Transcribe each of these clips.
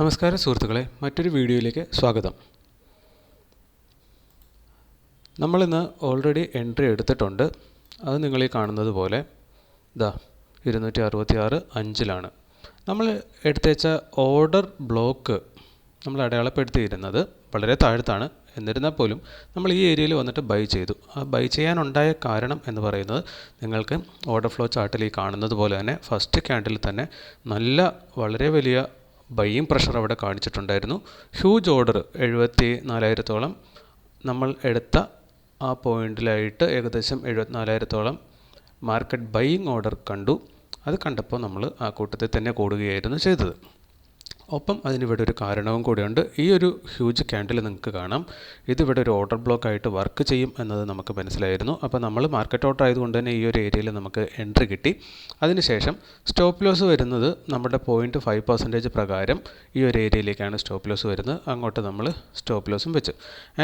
നമസ്കാരം സുഹൃത്തുക്കളെ മറ്റൊരു വീഡിയോയിലേക്ക് സ്വാഗതം. നമ്മളിന്ന് ഓൾറെഡി എൻട്രി എടുത്തിട്ടുണ്ട്. അത് നിങ്ങൾ ഈ കാണുന്നത് പോലെ ഇതാ ഇരുന്നൂറ്റി അറുപത്തി ആറ് അഞ്ചിലാണ്. നമ്മൾ എടുത്തേച്ച ഓർഡർ ബ്ലോക്ക് നമ്മൾ അടയാളപ്പെടുത്തിയിരുന്നത് വളരെ താഴ്ത്താണ്. എന്നിരുന്നാൽ പോലും നമ്മൾ ഈ ഏരിയയിൽ വന്നിട്ട് ബൈ ചെയ്തു. ആ ബൈ ചെയ്യാനുണ്ടായ കാരണം എന്ന് പറയുന്നത് നിങ്ങൾക്ക് ഓർഡർ ഫ്ലോ ചാർട്ടിൽ ഈ കാണുന്നത് പോലെ തന്നെ ഫസ്റ്റ് ക്യാൻഡിൽ തന്നെ നല്ല വളരെ വലിയ ബൈയിങ് പ്രഷർ അവിടെ കാണിച്ചിട്ടുണ്ടായിരുന്നു. ഹ്യൂജ് ഓർഡർ എഴുപത്തി നാലായിരത്തോളം നമ്മൾ എടുത്ത ആ പോയിന്റിലായിട്ട് ഏകദേശം എഴുപത്തിനാലായിരത്തോളം മാർക്കറ്റ് ബൈയിങ് ഓർഡർ കണ്ടു. അത് കണ്ടപ്പോൾ നമ്മൾ ആ കൂട്ടത്തിൽ തന്നെ കൂടുകയായിരുന്നു ചെയ്തത്. ഒപ്പം അതിനിവിടെ ഒരു കാരണവും കൂടിയുണ്ട്. ഈ ഒരു ഹ്യൂജ് ക്യാൻഡിൽ നിങ്ങൾക്ക് കാണാം. ഇതിവിടെ ഒരു ഓർഡർ ബ്ലോക്ക് ആയിട്ട് വർക്ക് ചെയ്യും എന്നത് നമുക്ക് മനസ്സിലായിരുന്നു. അപ്പോൾ നമ്മൾ മാർക്കറ്റ് ഓർഡർ ആയതുകൊണ്ട് തന്നെ ഈ ഒരു ഏരിയയിൽ നമുക്ക് എൻട്രി കിട്ടി. അതിനുശേഷം സ്റ്റോപ്പ് ലോസ് വരുന്നത് നമ്മുടെ പോയിന്റ് ഫൈവ് പെർസെന്റേജ് പ്രകാരം ഈ ഒരു ഏരിയയിലേക്കാണ് സ്റ്റോപ്പ് ലോസ് വരുന്നത്. അങ്ങോട്ട് നമ്മൾ സ്റ്റോപ്പ് ലോസും വെച്ചു.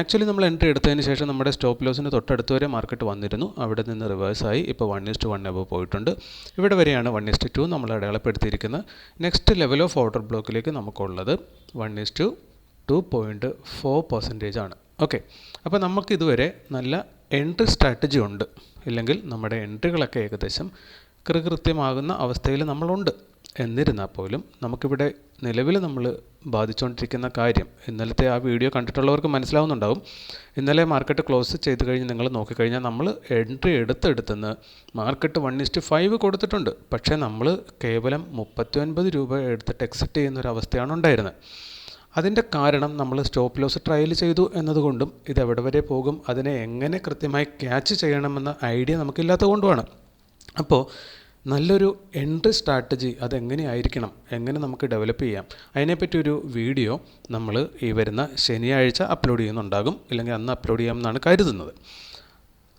ആക്ച്വലി നമ്മൾ എൻട്രി എടുത്തതിന് ശേഷം നമ്മുടെ സ്റ്റോപ്പ് ലോസിന് തൊട്ടടുത്ത് വരെ മാർക്കറ്റ് വന്നിരുന്നു. അവിടെ നിന്ന് റിവേഴ്സായി ഇപ്പോൾ വൺ ഇസ്റ്റ് വൺ എബ് പോയിട്ടുണ്ട്. ഇവിടെ വരെയാണ് വൺ ഇസ്റ്റ് ടു നമ്മൾ അടയാളപ്പെടുത്തിയിരിക്കുന്നത്. നെക്സ്റ്റ് ലെവൽ ഓഫ് ഓർഡർ ബ്ലോക്കിലേക്ക് നമുക്കുള്ളത് one is to two point four percentage ആണ്. ഓക്കെ അപ്പോൾ നമുക്ക് ഇതുവരെ നല്ല എൻട്രി സ്ട്രാറ്റജി ഉണ്ട്. ഇല്ലെങ്കിൽ നമ്മുടെ എൻട്രികളൊക്കെ ഏകദേശം കൃകൃത്യമാകുന്ന അവസ്ഥയിൽ നമ്മളുണ്ട്. എന്നിരുന്നാൽ പോലും നമുക്കിവിടെ നിലവിൽ നമ്മൾ ബാധിച്ചുകൊണ്ടിരിക്കുന്ന കാര്യം. ഇന്നലത്തെ ആ വീഡിയോ കണ്ടിട്ടുള്ളവർക്ക് മനസ്സിലാവുന്നുണ്ടാവും. ഇന്നലെ മാർക്കറ്റ് ക്ലോസ് ചെയ്ത് കഴിഞ്ഞ് നിങ്ങൾ നോക്കിക്കഴിഞ്ഞാൽ നമ്മൾ entry എടുത്തെടുത്തുനിന്ന് market one is to five കൊടുത്തിട്ടുണ്ട്. പക്ഷേ നമ്മൾ കേവലം മുപ്പത്തി രൂപ എടുത്തിട്ട് എക്സിറ്റ് ചെയ്യുന്ന ഒരു അവസ്ഥയാണ് ഉണ്ടായിരുന്നത്. അതിന്റെ കാരണം നമ്മൾ സ്റ്റോപ്പ് ലോസ് ട്രയൽ ചെയ്തു എന്നതുകൊണ്ടും ഇത് എവിടെ വരെ പോകും അതിനെ എങ്ങനെ കൃത്യമായി ക്യാച്ച് ചെയ്യണമെന്ന ഐഡിയ നമുക്കില്ലാത്തത് കൊണ്ടുമാണ് അപ്പോൾ നല്ലൊരു എൻട്രി സ്ട്രാറ്റജി അതെങ്ങനെയായിരിക്കണം? എങ്ങനെ നമുക്ക് ഡെവലപ്പ് ചെയ്യാം? അതിനെപ്പറ്റി ഒരു വീഡിയോ നമ്മൾ ഈ വരുന്ന ശനിയാഴ്ച അപ്ലോഡ് ചെയ്യുന്നുണ്ടാകും. ഇല്ലെങ്കിൽ അന്ന് അപ്ലോഡ് ചെയ്യാമെന്നാണ് കരുതുന്നത്.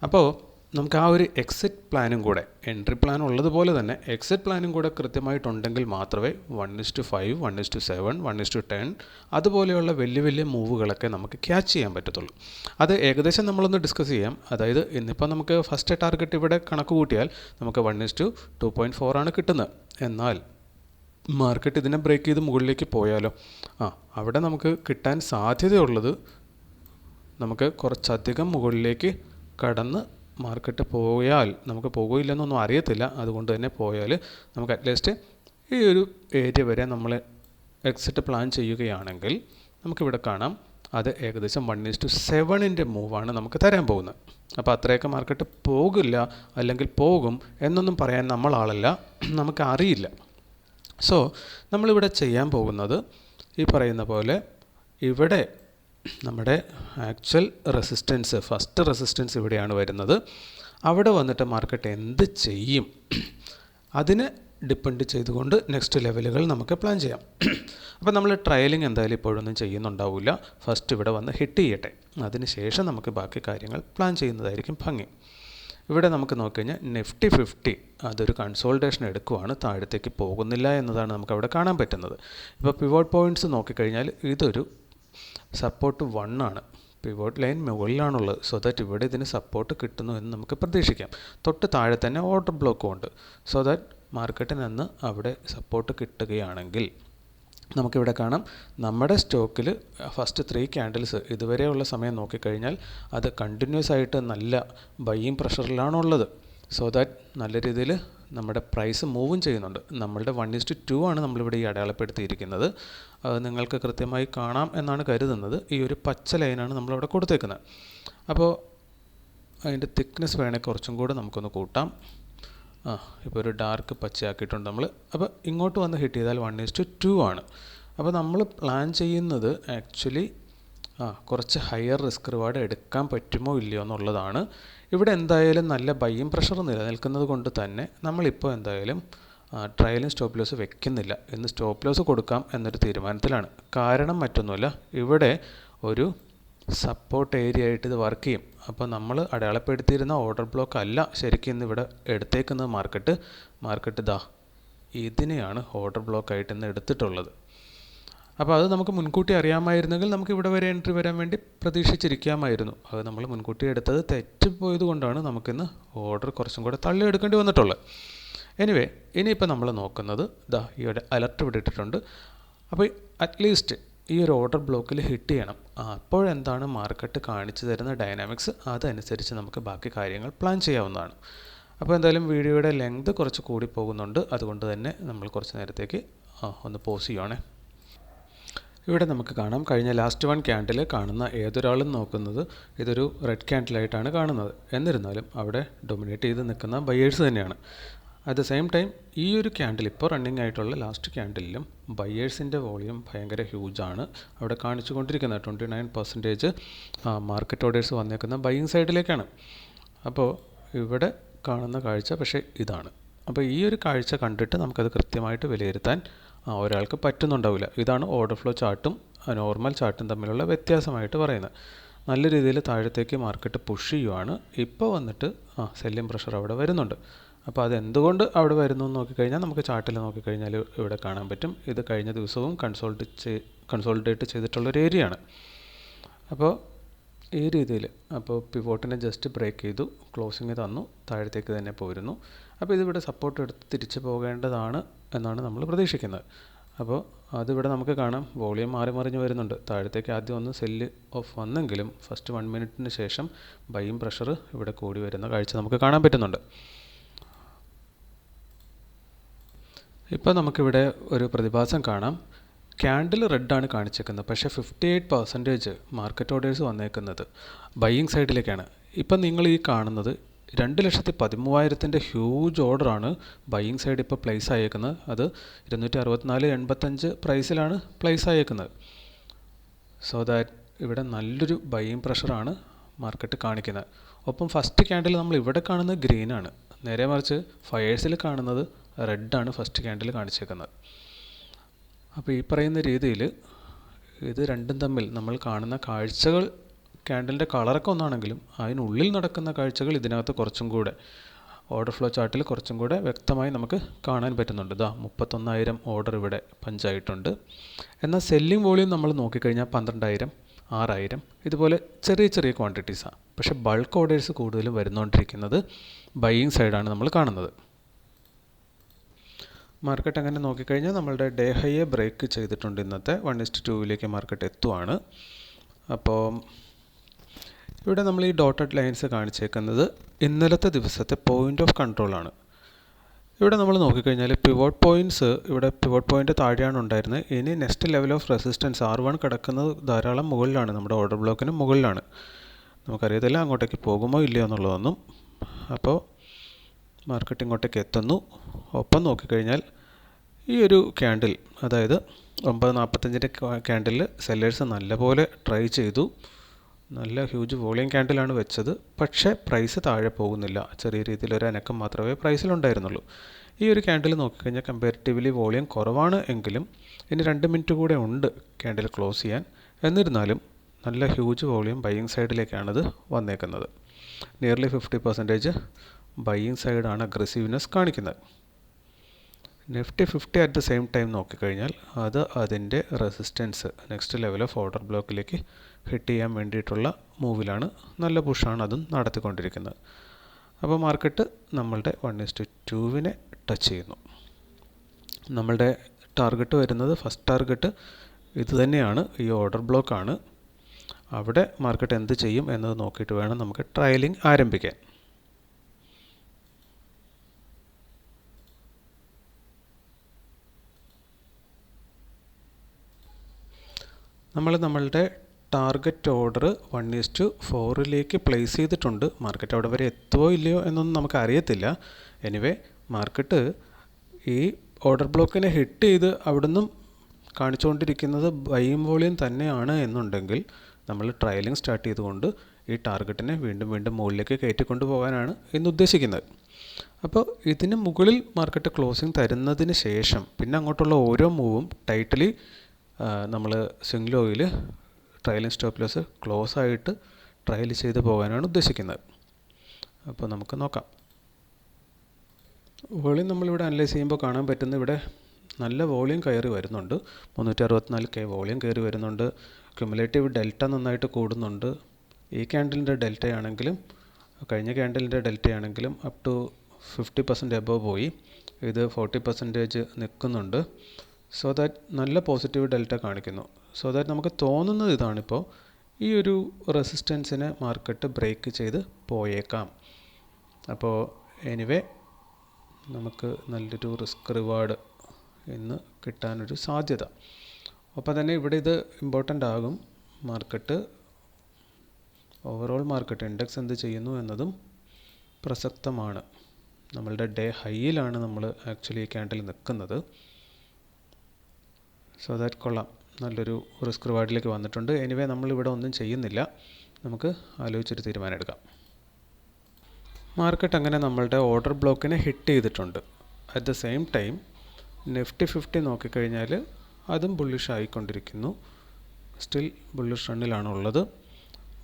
അപ്പോൾ നമുക്ക് ആ ഒരു എക്സിറ്റ് പ്ലാനും കൂടെ എൻട്രി പ്ലാൻ ഉള്ളതുപോലെ തന്നെ എക്സിറ്റ് പ്ലാനും കൂടെ കൃത്യമായിട്ടുണ്ടെങ്കിൽ മാത്രമേ one is to five one is to seven one is to ten അതുപോലെയുള്ള വലിയ വലിയ മൂവുകളൊക്കെ നമുക്ക് ക്യാച്ച് ചെയ്യാൻ പറ്റത്തുള്ളൂ. അത് ഏകദേശം നമ്മളൊന്ന് ഡിസ്കസ് ചെയ്യാം. അതായത് ഇന്നിപ്പോൾ നമുക്ക് ഫസ്റ്റ് ടാർഗറ്റ് ഇവിടെ കണക്ക് കൂട്ടിയാൽ നമുക്ക് one is to two point four ആണ് കിട്ടുന്നത്. എന്നാൽ മാർക്കറ്റ് ഇതിനെ ബ്രേക്ക് ചെയ്ത് മുകളിലേക്ക് പോയാലോ? ആ അവിടെ നമുക്ക് കിട്ടാൻ സാധ്യതയുള്ളത് നമുക്ക് കുറച്ചധികം മുകളിലേക്ക് കടന്ന് മാർക്കറ്റ് പോയാൽ നമുക്ക് പോകുകയില്ലെന്നൊന്നും അറിയത്തില്ല. അതുകൊണ്ട് തന്നെ പോയാൽ നമുക്ക് അറ്റ്ലീസ്റ്റ് ഈ ഒരു ഏരിയ വരെ നമ്മൾ എക്സിറ്റ് പ്ലാൻ ചെയ്യുകയാണെങ്കിൽ നമുക്കിവിടെ കാണാം. അത് ഏകദേശം വൺ ഈസ് ടു സെവനിന്റെ മൂവാണ് നമുക്ക് തരാൻ പോകുന്നത്. അപ്പോൾ അത്രയൊക്കെ മാർക്കറ്റ് പോകില്ല അല്ലെങ്കിൽ പോകും എന്നൊന്നും പറയാൻ നമ്മളാളല്ല നമുക്ക് അറിയില്ല. സോ നമ്മളിവിടെ ചെയ്യാൻ പോകുന്നത് ഈ പറയുന്ന പോലെ ഇവിടെ നമ്മുടെ ആക്ച്വൽ റെസിസ്റ്റൻസ് ഫസ്റ്റ് റെസിസ്റ്റൻസ് ഇവിടെയാണ് വരുന്നത്. അവിടെ വന്നിട്ട് മാർക്കറ്റ് എന്ത് ചെയ്യും? അതിന് ഡിപ്പെൻഡ് ചെയ്തുകൊണ്ട് നെക്സ്റ്റ് ലെവലുകൾ നമുക്ക് പ്ലാൻ ചെയ്യാം. അപ്പോൾ നമ്മൾ ട്രയലിംഗ് എന്തായാലും ഇപ്പോഴൊന്നും ചെയ്യുന്നുണ്ടാവില്ല ഫസ്റ്റ് ഇവിടെ വന്ന് ഹിറ്റ് ചെയ്യട്ടെ. അതിന് ശേഷം നമുക്ക് ബാക്കി കാര്യങ്ങൾ പ്ലാൻ ചെയ്യുന്നതായിരിക്കും ഭംഗി. ഇവിടെ നമുക്ക് നോക്കിക്കഴിഞ്ഞാൽ നിഫ്റ്റി ഫിഫ്റ്റി അതൊരു കൺസോൾട്ടേഷൻ എടുക്കുവാണ്. താഴത്തേക്ക് പോകുന്നില്ല എന്നതാണ് നമുക്ക് അവിടെ കാണാൻ പറ്റുന്നത്. ഇപ്പോൾ പിവോട്ട് പോയിന്റ്സ് നോക്കിക്കഴിഞ്ഞാൽ ഇതൊരു സപ്പോർട്ട് വൺ ആണ്. പിവോട്ട് ലൈൻ മുകളിലാണുള്ളത്. സോ ദാറ്റ് ഇവിടെ ഇതിന് സപ്പോർട്ട് കിട്ടുന്നു എന്ന് നമുക്ക് പ്രതീക്ഷിക്കാം. തൊട്ട് താഴെ തന്നെ ഓർഡർ ബ്ലോക്കും ഉണ്ട്. സോ ദാറ്റ് മാർക്കറ്റിൽ നിന്ന് അവിടെ സപ്പോർട്ട് കിട്ടുകയാണെങ്കിൽ നമുക്കിവിടെ കാണാം. നമ്മുടെ സ്റ്റോക്കിൽ ഫസ്റ്റ് ത്രീ ക്യാൻഡിൽസ് ഇതുവരെയുള്ള സമയം നോക്കിക്കഴിഞ്ഞാൽ അത് കണ്ടിന്യൂസ് ആയിട്ട് നല്ല ബൈയിങ് പ്രഷറിലാണുള്ളത് സോ ദാറ്റ് നല്ല രീതിയിൽ നമ്മുടെ പ്രൈസ് മൂവും ചെയ്യുന്നുണ്ട്. നമ്മളുടെ വൺ ഇസ്റ്റ് ടു ആണ് നമ്മളിവിടെ ഈ അടയാളപ്പെടുത്തിയിരിക്കുന്നത്. നിങ്ങൾക്ക് കൃത്യമായി കാണാം എന്നാണ് കരുതുന്നത്. ഈ ഒരു പച്ച ലൈനാണ് നമ്മളിവിടെ കൊടുത്തേക്കുന്നത്. അപ്പോൾ അതിന്റെ തിക്നെസ് വേണേൽ കുറച്ചും കൂടെ നമുക്കൊന്ന് കൂട്ടാം. ആ ഇപ്പോൾ ഒരു ഡാർക്ക് പച്ചയാക്കിയിട്ടുണ്ട് നമ്മൾ അപ്പോൾ ഇങ്ങോട്ട് വന്ന് ഹിറ്റ് ചെയ്താൽ വൺ ടു ടു ആണ്. അപ്പോൾ നമ്മൾ പ്ലാൻ ചെയ്യുന്നത് ആക്ച്വലി ആ കുറച്ച് ഹയർ റിസ്ക് റിവാർഡ് എടുക്കാൻ പറ്റുമോ ഇല്ലയോ എന്നുള്ളതാണ്. ഇവിടെ എന്തായാലും നല്ല ബയ്യും പ്രഷർ നിലനിൽക്കുന്നത് കൊണ്ട് തന്നെ നമ്മളിപ്പോൾ എന്തായാലും ട്രയലും സ്റ്റോപ്പ് ലോസ് വെക്കുന്നില്ല. എന്ന് സ്റ്റോപ്പ് ലോസ് കൊടുക്കാം എന്നൊരു തീരുമാനത്തിലാണ്. കാരണം മറ്റൊന്നുമല്ല ഇവിടെ ഒരു സപ്പോർട്ട് ഏരിയ ആയിട്ട് ഇത് വർക്ക് ചെയ്യും. അപ്പോൾ നമ്മൾ അടയാളപ്പെടുത്തിയിരുന്ന ഓർഡർ ബ്ലോക്ക് അല്ല ശരിക്കും ഇന്ന് ഇവിടെ എടുത്തേക്കുന്നത് മാർക്കറ്റ് മാർക്കറ്റ് ദാ ഇതിനെയാണ് ഓർഡർ ബ്ലോക്ക് ആയിട്ട് ഇന്ന് എടുത്തിട്ടുള്ളത്. അപ്പോൾ അത് നമുക്ക് മുൻകൂട്ടി അറിയാമായിരുന്നെങ്കിൽ നമുക്ക് ഇവിടെ വരെ എൻട്രി വരാൻ വേണ്ടി പ്രതീക്ഷിച്ചിരിക്കാമായിരുന്നു. അത് നമ്മൾ മുൻകൂട്ടി എടുത്തത് തെറ്റിപ്പോയത് കൊണ്ടാണ് നമുക്കിന്ന് ഓർഡർ കുറച്ചും കൂടെ തള്ളിയെടുക്കേണ്ടി വന്നിട്ടുള്ളത്. എനിവേ ഇനിയിപ്പോൾ നമ്മൾ നോക്കുന്നത് ദാ ഈ ഒരു അലർട്ട് ഇവിടെ ഇട്ടിട്ടുണ്ട്. അപ്പോൾ അറ്റ്ലീസ്റ്റ് ഈ ഒരു ഓർഡർ ബ്ലോക്കിൽ ഹിറ്റ് ചെയ്യണം. അപ്പോഴെന്താണ് മാർക്കറ്റ് കാണിച്ചു തരുന്ന ഡൈനാമിക്സ് അതനുസരിച്ച് നമുക്ക് ബാക്കി കാര്യങ്ങൾ പ്ലാൻ ചെയ്യാവുന്നതാണ്. അപ്പോൾ എന്തായാലും വീഡിയോയുടെ ലെങ്ത് കുറച്ച് കൂടി പോകുന്നുണ്ട്. അതുകൊണ്ട് തന്നെ നമ്മൾ കുറച്ച് നേരത്തേക്ക് ഒന്ന് പോസ് ചെയ്യുവാണേ. ഇവിടെ നമുക്ക് കാണാം. കഴിഞ്ഞ ലാസ്റ്റ് വൺ ക്യാൻഡിൽ കാണുന്ന ഏതൊരാളും നോക്കുന്നത് ഇതൊരു റെഡ് ക്യാൻഡിലായിട്ടാണ് കാണുന്നത്. എന്നിരുന്നാലും അവിടെ ഡൊമിനേറ്റ് ചെയ്ത് നിൽക്കുന്ന ബയേഴ്സ് തന്നെയാണ്. അറ്റ് ദ സെയിം ടൈം ഈ ഒരു ക്യാൻഡിൽ ഇപ്പോൾ റണ്ണിങ് ആയിട്ടുള്ള ലാസ്റ്റ് ക്യാൻഡിലും ബയേഴ്സിന്റെ വോളിയം ഭയങ്കര ഹ്യൂജ് ആണ്. അവിടെ കാണിച്ചുകൊണ്ടിരിക്കുന്നത് twenty nine percentage market orders വന്നേക്കുന്ന ബൈയിങ് സൈഡിലേക്കാണ് അപ്പോൾ ഇവിടെ കാണുന്ന കാഴ്ച പക്ഷേ ഇതാണ്. അപ്പോൾ ഈ ഒരു കാഴ്ച കണ്ടിട്ട് നമുക്കത് കൃത്യമായിട്ട് വിലയിരുത്താൻ ആ, ഒരാൾക്ക് പറ്റുന്നുണ്ടാവില്ല. ഇതാണ് ഓർഡർ ഫ്ലോ ചാർട്ടും നോർമൽ ചാർട്ടും തമ്മിലുള്ള വ്യത്യാസമായിട്ട് പറയുന്നത്. നല്ല രീതിയിൽ താഴത്തേക്ക് മാർക്കറ്റ് പുഷ് ചെയ്യുവാണ്. ഇപ്പോൾ വന്നിട്ട് ആ സെല്ലിംഗ് പ്രഷർ അവിടെ വരുന്നുണ്ട്. അപ്പോൾ അതെന്തുകൊണ്ട് അവിടെ വരുന്നു എന്ന് നോക്കിക്കഴിഞ്ഞാൽ നമുക്ക് ചാർട്ടിൽ നോക്കിക്കഴിഞ്ഞാൽ ഇവിടെ കാണാൻ പറ്റും. ഇത് കഴിഞ്ഞ ദിവസവും കൺസോൾട്ട് ചെയ് കൺസോൾട്ടേറ്റ് ചെയ്തിട്ടുള്ളൊരു ഏരിയ ആണ്. അപ്പോൾ ഈ രീതിയിൽ അപ്പോൾ പിവോട്ടിനെ ജസ്റ്റ് ബ്രേക്ക് ചെയ്തു ക്ലോസിങ് തന്നു താഴത്തേക്ക് തന്നെ പോരുന്നു. അപ്പോൾ ഇതിവിടെ സപ്പോർട്ട് എടുത്ത് തിരിച്ചു പോകേണ്ടതാണ്. എന്നാണ് നമ്മൾ പ്രതീക്ഷിക്കുന്നത്. അപ്പോൾ അതിവിടെ നമുക്ക് കാണാം. വോളിയം മാറി മറിഞ്ഞ് വരുന്നുണ്ട്. താഴത്തേക്ക് ആദ്യം ഒന്ന് സെല്ല് ഓഫ് വന്നെങ്കിലും ഫസ്റ്റ് വൺ മിനിറ്റിന് ശേഷം ബൈയും പ്രഷർ ഇവിടെ കൂടി വരുന്ന കാഴ്ച നമുക്ക് കാണാൻ പറ്റുന്നുണ്ട്. ഇപ്പോൾ നമുക്കിവിടെ ഒരു പ്രതിഭാസം കാണാം. ക്യാൻഡിൽ റെഡാണ് കാണിച്ചേക്കുന്നത്. പക്ഷേ fifty eight percentage market orders വന്നേക്കുന്നത് ബൈയിങ് സൈഡിലേക്കാണ് ഇപ്പം നിങ്ങൾ ഈ കാണുന്നത് രണ്ട് ലക്ഷത്തി പതിമൂവായിരത്തിന്റെ ഹ്യൂജ് ഓർഡറാണ് ബൈയിങ് സൈഡ് ഇപ്പോൾ പ്ലേസ് ആയേക്കുന്നത്. അത് ഇരുന്നൂറ്റി അറുപത്തിനാല് എൺപത്തഞ്ച് പ്രൈസിലാണ് പ്ലേസ് ആയേക്കുന്നത്. സോ ദാറ്റ് ഇവിടെ നല്ലൊരു ബൈയിങ് പ്രഷറാണ് മാർക്കറ്റ് കാണിക്കുന്നത്. ഒപ്പം ഫസ്റ്റ് ക്യാൻഡിൽ നമ്മൾ ഇവിടെ കാണുന്നത് ഗ്രീനാണ് നേരെ മറിച്ച് ഫയേഴ്സിൽ കാണുന്നത് റെഡാണ് ഫസ്റ്റ് ക്യാൻഡിൽ കാണിച്ചേക്കുന്നത്. അപ്പോൾ ഈ പറയുന്ന രീതിയിൽ ഇത് രണ്ടും തമ്മിൽ നമ്മൾ കാണുന്ന കാഴ്ചകൾ ക്യാൻഡലിന്റെ കളറൊക്കെ ഒന്നാണെങ്കിലും അതിനുള്ളിൽ നടക്കുന്ന കാഴ്ചകൾ ഇതിനകത്ത് കുറച്ചും കൂടെ ഓർഡർ ഫ്ലോ ചാർട്ടിൽ കുറച്ചും കൂടെ വ്യക്തമായി നമുക്ക് കാണാൻ പറ്റുന്നുണ്ട്. ഇതാ മുപ്പത്തൊന്നായിരം ഓർഡർ ഇവിടെ പഞ്ചായിട്ടുണ്ട്. എന്നാൽ സെല്ലിംഗ് വോളിയം നമ്മൾ നോക്കിക്കഴിഞ്ഞാൽ പന്ത്രണ്ടായിരം ആറായിരം ഇതുപോലെ ചെറിയ ചെറിയ ക്വാണ്ടിറ്റീസാണ് പക്ഷേ ബൾക്ക് ഓർഡേഴ്സ് കൂടുതലും വരുന്നുകൊണ്ടിരിക്കുന്നത് ബൈയിങ് സൈഡാണ് നമ്മൾ കാണുന്നത്. മാർക്കറ്റ് അങ്ങനെ നോക്കിക്കഴിഞ്ഞാൽ നമ്മളുടെ ഡേ ഹൈയെ ബ്രേക്ക് ചെയ്തിട്ടുണ്ട് ഇന്നത്തെ. വൺ ഇസ്റ്റ് ടൂവിലേക്ക് മാർക്കറ്റ് എത്തുവാണ്. അപ്പോൾ ഇവിടെ നമ്മൾ ഈ ഡോട്ടഡ് ലൈൻസ് കാണിച്ചേക്കുന്നത് ഇന്നലത്തെ ദിവസത്തെ പോയിന്റ് ഓഫ് കൺട്രോൾ ആണ്. ഇവിടെ നമ്മൾ നോക്കിക്കഴിഞ്ഞാൽ പിവോട്ട് പോയിന്റ്സ് ഇവിടെ പിവോട്ട് പോയിന്റ് താഴെയാണ് ഉണ്ടായിരുന്നത്. ഇനി next level of resistance R one കിടക്കുന്നത് ധാരാളം മുകളിലാണ്. നമ്മുടെ ഓർഡർ ബ്ലോക്കിന് മുകളിലാണ്. നമുക്കറിയത്തില്ല അങ്ങോട്ടേക്ക് പോകുമോ ഇല്ലയോ എന്നുള്ളതൊന്നും. അപ്പോൾ മാർക്കറ്റ് ഇങ്ങോട്ടേക്ക് എത്തുന്നു. ഒപ്പം നോക്കിക്കഴിഞ്ഞാൽ ഈ ഒരു ക്യാൻഡിൽ അതായത് ഒമ്പത് നാൽപ്പത്തഞ്ചിന്റെ ക്യാൻഡിൽ സെല്ലേഴ്സ് നല്ലപോലെ ട്രൈ ചെയ്തു. നല്ല ഹ്യൂജ് വോളിയം ക്യാൻഡിലാണ് വെച്ചത്. പക്ഷേ പ്രൈസ് താഴെ പോകുന്നില്ല. ചെറിയ രീതിയിലൊരു അനക്കം മാത്രമേ പ്രൈസിലുണ്ടായിരുന്നുള്ളൂ ഈ ഒരു ക്യാൻഡിൽ നോക്കിക്കഴിഞ്ഞാൽ കമ്പാരിറ്റീവ്ലി വോളിയം കുറവാണ് എങ്കിലും ഇനി രണ്ട് മിനിറ്റ് കൂടെ ഉണ്ട് ക്യാൻഡിൽ ക്ലോസ് ചെയ്യാൻ. എന്നിരുന്നാലും നല്ല ഹ്യൂജ് വോളിയം ബൈയിങ് സൈഡിലേക്കാണിത് വന്നേക്കുന്നത്. നിയർലി ഫിഫ്റ്റി പെർസെന്റേജ് ബൈയിങ് സൈഡാണ് അഗ്രസീവ്നെസ് കാണിക്കുന്നത്. Nifty fifty at the same time നോക്കിക്കഴിഞ്ഞാൽ അത് അതിന്റെ resistance next level of order ബ്ലോക്കിലേക്ക് hit ചെയ്യാൻ വേണ്ടിയിട്ടുള്ള മൂവിലാണ് നല്ല പുഷാണ് അതും നടത്തിക്കൊണ്ടിരിക്കുന്നത്. അപ്പോൾ മാർക്കറ്റ് നമ്മളുടെ വൺ ഇസ്റ്റു ടുവിനെ ടച്ച് ചെയ്യുന്നു. നമ്മളുടെ ടാർഗറ്റ് വരുന്നത് ഫസ്റ്റ് ടാർഗറ്റ് ഇത് തന്നെയാണ് ഈ ഓർഡർ ബ്ലോക്കാണ്. അവിടെ മാർക്കറ്റ് എന്ത് ചെയ്യും എന്നത് നോക്കിയിട്ട് വേണം നമുക്ക് ട്രയലിംഗ് ആരംഭിക്കാൻ. നമ്മൾ നമ്മളുടെ target order one is to ഫോറിലേക്ക് place ചെയ്തിട്ടുണ്ട്. മാർക്കറ്റ് അവിടെ വരെ എത്തുമോ ഇല്ലയോ എന്നൊന്നും നമുക്ക് അറിയത്തില്ല. എനിവേ മാർക്കറ്റ് ഈ ഓർഡർ ബ്ലോക്കിനെ ഹിറ്റ് ചെയ്ത് അവിടുന്നും കാണിച്ചുകൊണ്ടിരിക്കുന്നത് ബൈയും വോളിയം തന്നെയാണ് എന്നുണ്ടെങ്കിൽ നമ്മൾ ട്രയലിംഗ് സ്റ്റാർട്ട് ചെയ്തുകൊണ്ട് ഈ ടാർഗറ്റിനെ വീണ്ടും വീണ്ടും മുകളിലേക്ക് കയറ്റിക്കൊണ്ട് പോകാനാണ് ഇന്ന് ഉദ്ദേശിക്കുന്നത് അപ്പോൾ ഇതിന് മുകളിൽ മാർക്കറ്റ് ക്ലോസിംഗ് തരുന്നതിന് ശേഷം പിന്നെ അങ്ങോട്ടുള്ള ഓരോ മൂവും ടൈറ്റലി നമ്മൾ swing trailing stop loss close ആയിട്ട് ട്രയൽ ചെയ്ത് പോകാനാണ് ഉദ്ദേശിക്കുന്നത്. അപ്പോൾ നമുക്ക് നോക്കാം. വോളിയം നമ്മളിവിടെ അനലൈസ് ചെയ്യുമ്പോൾ കാണാൻ പറ്റുന്ന ഇവിടെ നല്ല വോളിയം കയറി വരുന്നുണ്ട്. മുന്നൂറ്റി അറുപത്തിനാല് കെ വോളിയം കയറി വരുന്നുണ്ട്. ക്യുമുലേറ്റീവ് ഡെൽറ്റ നന്നായിട്ട് കൂടുന്നുണ്ട്. ഈ ക്യാൻഡലിന്റെ ഡെൽറ്റയാണെങ്കിലും കഴിഞ്ഞ ക്യാൻഡലിന്റെ ഡെൽറ്റയാണെങ്കിലും up to fifty percent above പോയി. ഇത് ഫോർട്ടി പെർസെന്റേജ് നിൽക്കുന്നുണ്ട്. സോ ദാറ്റ് നല്ല പോസിറ്റീവ് ഡെൽറ്റ കാണിക്കുന്നു. സോ ദാറ്റ് നമുക്ക് തോന്നുന്നത് ഇതാണിപ്പോൾ ഈ ഒരു റെസിസ്റ്റൻസിനെ മാർക്കറ്റ് ബ്രേക്ക് ചെയ്ത് പോയേക്കാം. അപ്പോൾ എനിവേ നമുക്ക് നല്ലൊരു റിസ്ക് റിവാർഡ് ഇന്ന് കിട്ടാനൊരു സാധ്യത. അപ്പോൾ തന്നെ ഇവിടെ ഇത് ഇമ്പോർട്ടന്റ് ആകും. മാർക്കറ്റ് ഓവറോൾ മാർക്കറ്റ് ഇൻഡെക്സ് എന്ത് ചെയ്യുന്നു എന്നതും പ്രസക്തമാണ്. നമ്മളുടെ ഡേ ഹൈയിലാണ് നമ്മൾ ആക്ച്വലി ക്യാൻഡിൽ നിൽക്കുന്നത്. സോ ദാറ്റ് കൊള്ളാം. നല്ലൊരു റിസ്ക് റിവാർഡിലേക്ക് വന്നിട്ടുണ്ട്. എനിവേ നമ്മളിവിടെ ഒന്നും ചെയ്യുന്നില്ല. നമുക്ക് ആലോചിച്ചൊരു തീരുമാനം എടുക്കാം മാർക്കറ്റ് അങ്ങനെ നമ്മളുടെ ഓർഡർ ബ്ലോക്കിനെ ഹിറ്റ് ചെയ്തിട്ടുണ്ട്. At the same time Nifty fifty നോക്കിക്കഴിഞ്ഞാൽ അതും ബുള്ളിഷ് ആയിക്കൊണ്ടിരിക്കുന്നു. സ്റ്റിൽ ബുള്ളിഷ് റണ്ണിലാണ് ഉള്ളത്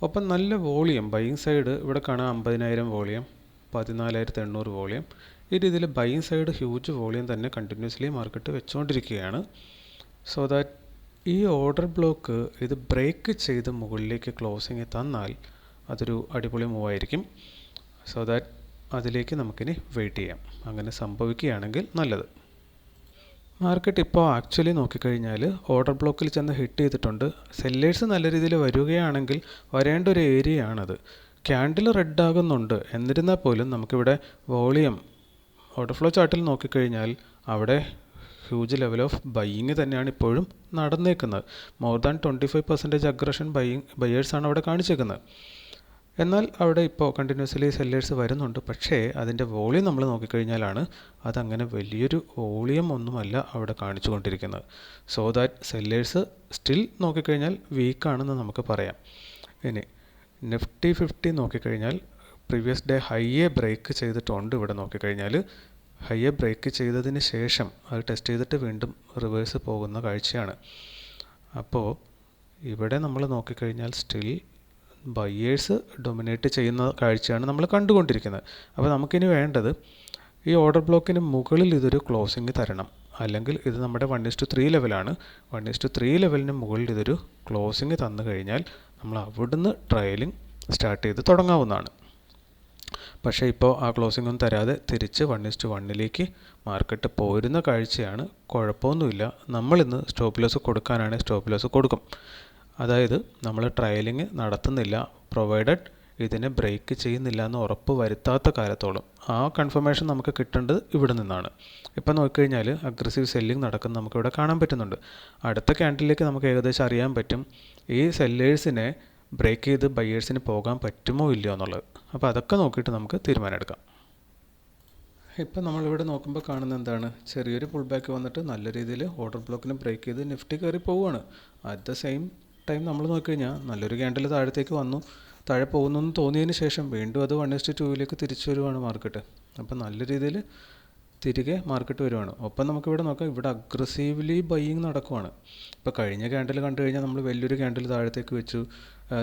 ഒപ്പം നല്ല വോളിയം ബൈങ് സൈഡ് ഇവിടെ കാണാം അമ്പതിനായിരം വോളിയം പതിനാലായിരത്തി എണ്ണൂറ് വോളിയം. ഈ രീതിയിൽ ബൈങ് സൈഡ് ഹ്യൂജ് വോളിയം തന്നെ കണ്ടിന്യൂസ്ലി മാർക്കറ്റ് വെച്ചുകൊണ്ടിരിക്കുകയാണ് സോ ദാറ്റ് ഈ ഓർഡർ ബ്ലോക്ക് ഇത് ബ്രേക്ക് ചെയ്ത് മുകളിലേക്ക് ക്ലോസിങ് തന്നാൽ അതൊരു അടിപൊളി മൂവ് ആയിരിക്കും. സോ ദാറ്റ് അതിലേക്ക് നമുക്കിനി വെയിറ്റ് ചെയ്യാം. അങ്ങനെ സംഭവിക്കുകയാണെങ്കിൽ നല്ലത്. മാർക്കറ്റ് ഇപ്പോൾ ആക്ച്വലി നോക്കിക്കഴിഞ്ഞാൽ ഓർഡർ ബ്ലോക്കിൽ ചെന്ന് ഹിറ്റ് ചെയ്തിട്ടുണ്ട്. സെല്ലേഴ്സ് നല്ല രീതിയിൽ വരികയാണെങ്കിൽ വരേണ്ട ഒരു ഏരിയ ആണത്. ക്യാൻഡിൽ റെഡ് ആകുന്നുണ്ട്. എന്നിരുന്നാൽ പോലും നമുക്കിവിടെ വോളിയം ഓർഡർ ഫ്ലോ ചാർട്ടിൽ നോക്കിക്കഴിഞ്ഞാൽ അവിടെ ഹ്യൂജ് ലെവൽ ഓഫ് ബൈയിങ് തന്നെയാണ് ഇപ്പോഴും നടന്നേക്കുന്നത്. More than twenty five percentage aggression buying ബയേഴ്സാണ് അവിടെ കാണിച്ചേക്കുന്നത്. എന്നാൽ അവിടെ ഇപ്പോൾ കണ്ടിന്യൂസ്ലി സെല്ലേഴ്സ് വരുന്നുണ്ട്. പക്ഷേ അതിന്റെ വോളിയം നമ്മൾ നോക്കിക്കഴിഞ്ഞാലാണ് അതങ്ങനെ വലിയൊരു വോളിയം ഒന്നുമല്ല അവിടെ കാണിച്ചു കൊണ്ടിരിക്കുന്നത് സോ ദാറ്റ് സെല്ലേഴ്സ് സ്റ്റിൽ നോക്കിക്കഴിഞ്ഞാൽ വീക്കാണെന്ന് നമുക്ക് പറയാം. ഇനി നിഫ്റ്റി ഫിഫ്റ്റി നോക്കിക്കഴിഞ്ഞാൽ പ്രീവിയസ് ഡേ ഹൈയെ ബ്രേക്ക് ചെയ്തിട്ടുണ്ട് ഇവിടെ നോക്കിക്കഴിഞ്ഞാൽ ഹൈയെ ബ്രേക്ക് ചെയ്തതിന് ശേഷം അത് ടെസ്റ്റ് ചെയ്തിട്ട് വീണ്ടും റിവേഴ്സ് പോകുന്ന കാഴ്ചയാണ്. അപ്പോൾ ഇവിടെ നമ്മൾ നോക്കിക്കഴിഞ്ഞാൽ സ്റ്റിൽ ബയ്യേഴ്സ് ഡൊമിനേറ്റ് ചെയ്യുന്ന കാഴ്ചയാണ് നമ്മൾ കണ്ടുകൊണ്ടിരിക്കുന്നത്. അപ്പോൾ നമുക്കിനി വേണ്ടത് ഈ ഓർഡർ ബ്ലോക്കിന് മുകളിൽ ഇതൊരു ക്ലോസിങ് തരണം. അല്ലെങ്കിൽ ഇത് നമ്മുടെ വൺ ഇസ് ടു ത്രീ ലെവലാണ് വൺ ഇസ് ടു ത്രീ ലെവലിന് മുകളിൽ ഇതൊരു ക്ലോസിങ് തന്നു കഴിഞ്ഞാൽ നമ്മൾ അവിടുന്ന് ട്രയലിംഗ് സ്റ്റാർട്ട് ചെയ്ത് തുടങ്ങാവുന്നതാണ്. പക്ഷേ ഇപ്പോൾ ആ ക്ലോസിംഗ് ഒന്നും തരാതെ തിരിച്ച് വൺ ഇസ് ടു വണ്ണിലേക്ക് മാർക്കറ്റ് പോരുന്ന കാഴ്ചയാണ്. കുഴപ്പമൊന്നുമില്ല. നമ്മളിന്ന് സ്റ്റോപ്പ് ലോസ് കൊടുക്കാനാണ് സ്റ്റോപ്പ് ലോസ് കൊടുക്കും. അതായത് നമ്മൾ ട്രയലിങ് നടത്തുന്നില്ല. പ്രൊവൈഡഡ് ഇതിനെ ബ്രേക്ക് ചെയ്യുന്നില്ല എന്ന് ഉറപ്പ് വരുത്താത്ത കാലത്തോളം. ആ കൺഫർമേഷൻ നമുക്ക് കിട്ടേണ്ടത് ഇവിടെ നിന്നാണ്. ഇപ്പം നോക്കിക്കഴിഞ്ഞാൽ അഗ്രസീവ് സെല്ലിംഗ് നടക്കുന്ന നമുക്കിവിടെ കാണാൻ പറ്റുന്നുണ്ട്. അടുത്ത ക്യാൻഡിലേക്ക് നമുക്ക് ഏകദേശം അറിയാൻ പറ്റും. ഈ സെല്ലേഴ്സിനെ ബ്രേക്ക് ചെയ്ത് ബയ്യേഴ്സിന് പോകാൻ പറ്റുമോ ഇല്ലയോ എന്നുള്ളത്. അപ്പോൾ അതൊക്കെ നോക്കിയിട്ട് നമുക്ക് തീരുമാനമെടുക്കാം. ഇപ്പം നമ്മളിവിടെ നോക്കുമ്പോൾ കാണുന്ന എന്താണ്? ചെറിയൊരു പുൾ ബാക്ക് വന്നിട്ട് നല്ല രീതിയിൽ ഓർഡർ ബ്ലോക്കിനെ ബ്രേക്ക് ചെയ്ത് നിഫ്റ്റി കയറി പോവുകയാണ്. അറ്റ് ദ സെയിം ടൈം നമ്മൾ നോക്കിക്കഴിഞ്ഞാൽ നല്ലൊരു ക്യാൻഡിൽ താഴത്തേക്ക് വന്നു. താഴെ പോകുന്നു എന്ന് തോന്നിയതിന് ശേഷം വീണ്ടും അത് വൺ എസ് ടൂവിലേക്ക് തിരിച്ചു വരുവാണ് മാർക്കറ്റ് അപ്പം നല്ല രീതിയിൽ തിരികെ മാർക്കറ്റ് വരുവാണ്. ഒപ്പം നമുക്കിവിടെ നോക്കാം ഇവിടെ അഗ്രസീവ്ലി ബൈയിങ് നടക്കുവാണ്. ഇപ്പോൾ കഴിഞ്ഞ ക്യാൻഡിൽ കണ്ടു കഴിഞ്ഞാൽ നമ്മൾ വലിയൊരു ക്യാൻഡിൽ താഴത്തേക്ക് വെച്ചു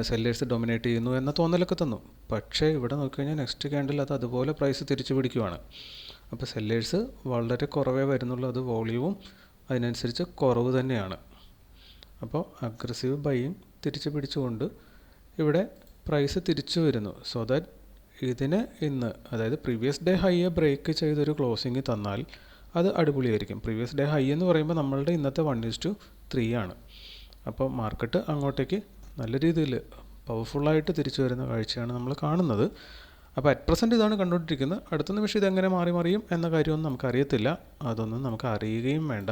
സെല്ലേഴ്സ് ഡൊമിനേറ്റ് ചെയ്യുന്നു എന്ന തോന്നലൊക്കെ തന്നു. പക്ഷേ ഇവിടെ നോക്കിക്കഴിഞ്ഞാൽ നെക്സ്റ്റ് ക്യാൻഡിൽ അത് അതുപോലെ പ്രൈസ് തിരിച്ചു പിടിക്കുവാണ്. അപ്പോൾ സെല്ലേഴ്സ് വളരെ കുറവേ വരുന്നുള്ളൂ അത് വോളിയവും അതിനനുസരിച്ച് കുറവ് തന്നെയാണ്. അപ്പോൾ അഗ്രസീവ് ബൈയിങ് തിരിച്ചു പിടിച്ചുകൊണ്ട് ഇവിടെ പ്രൈസ് തിരിച്ചു വരുന്നു. സോ ദാറ്റ് ഇതിന് ഇന്ന് അതായത് പ്രീവിയസ് ഡേ ഹൈയെ ബ്രേക്ക് ചെയ്തൊരു ക്ലോസിങ് തന്നാൽ അത് അടിപൊളിയായിരിക്കും. പ്രീവിയസ് ഡേ ഹൈ എന്ന് പറയുമ്പോൾ നമ്മളുടെ ഇന്നത്തെ വൺ ഇസ് ടു ത്രീ ആണ്. അപ്പോൾ മാർക്കറ്റ് അങ്ങോട്ടേക്ക് നല്ല രീതിയിൽ പവർഫുള്ളായിട്ട് തിരിച്ചു വരുന്ന കാഴ്ചയാണ് നമ്മൾ കാണുന്നത്. അപ്പോൾ അറ്റ് പ്രസന്റ് ഇതാണ് കണ്ടുകൊണ്ടിരിക്കുന്നത്. അടുത്ത നിമിഷം ഇതെങ്ങനെ മാറി മറിയും എന്ന കാര്യമൊന്നും നമുക്കറിയത്തില്ല. അതൊന്നും നമുക്ക് അറിയുകയും വേണ്ട.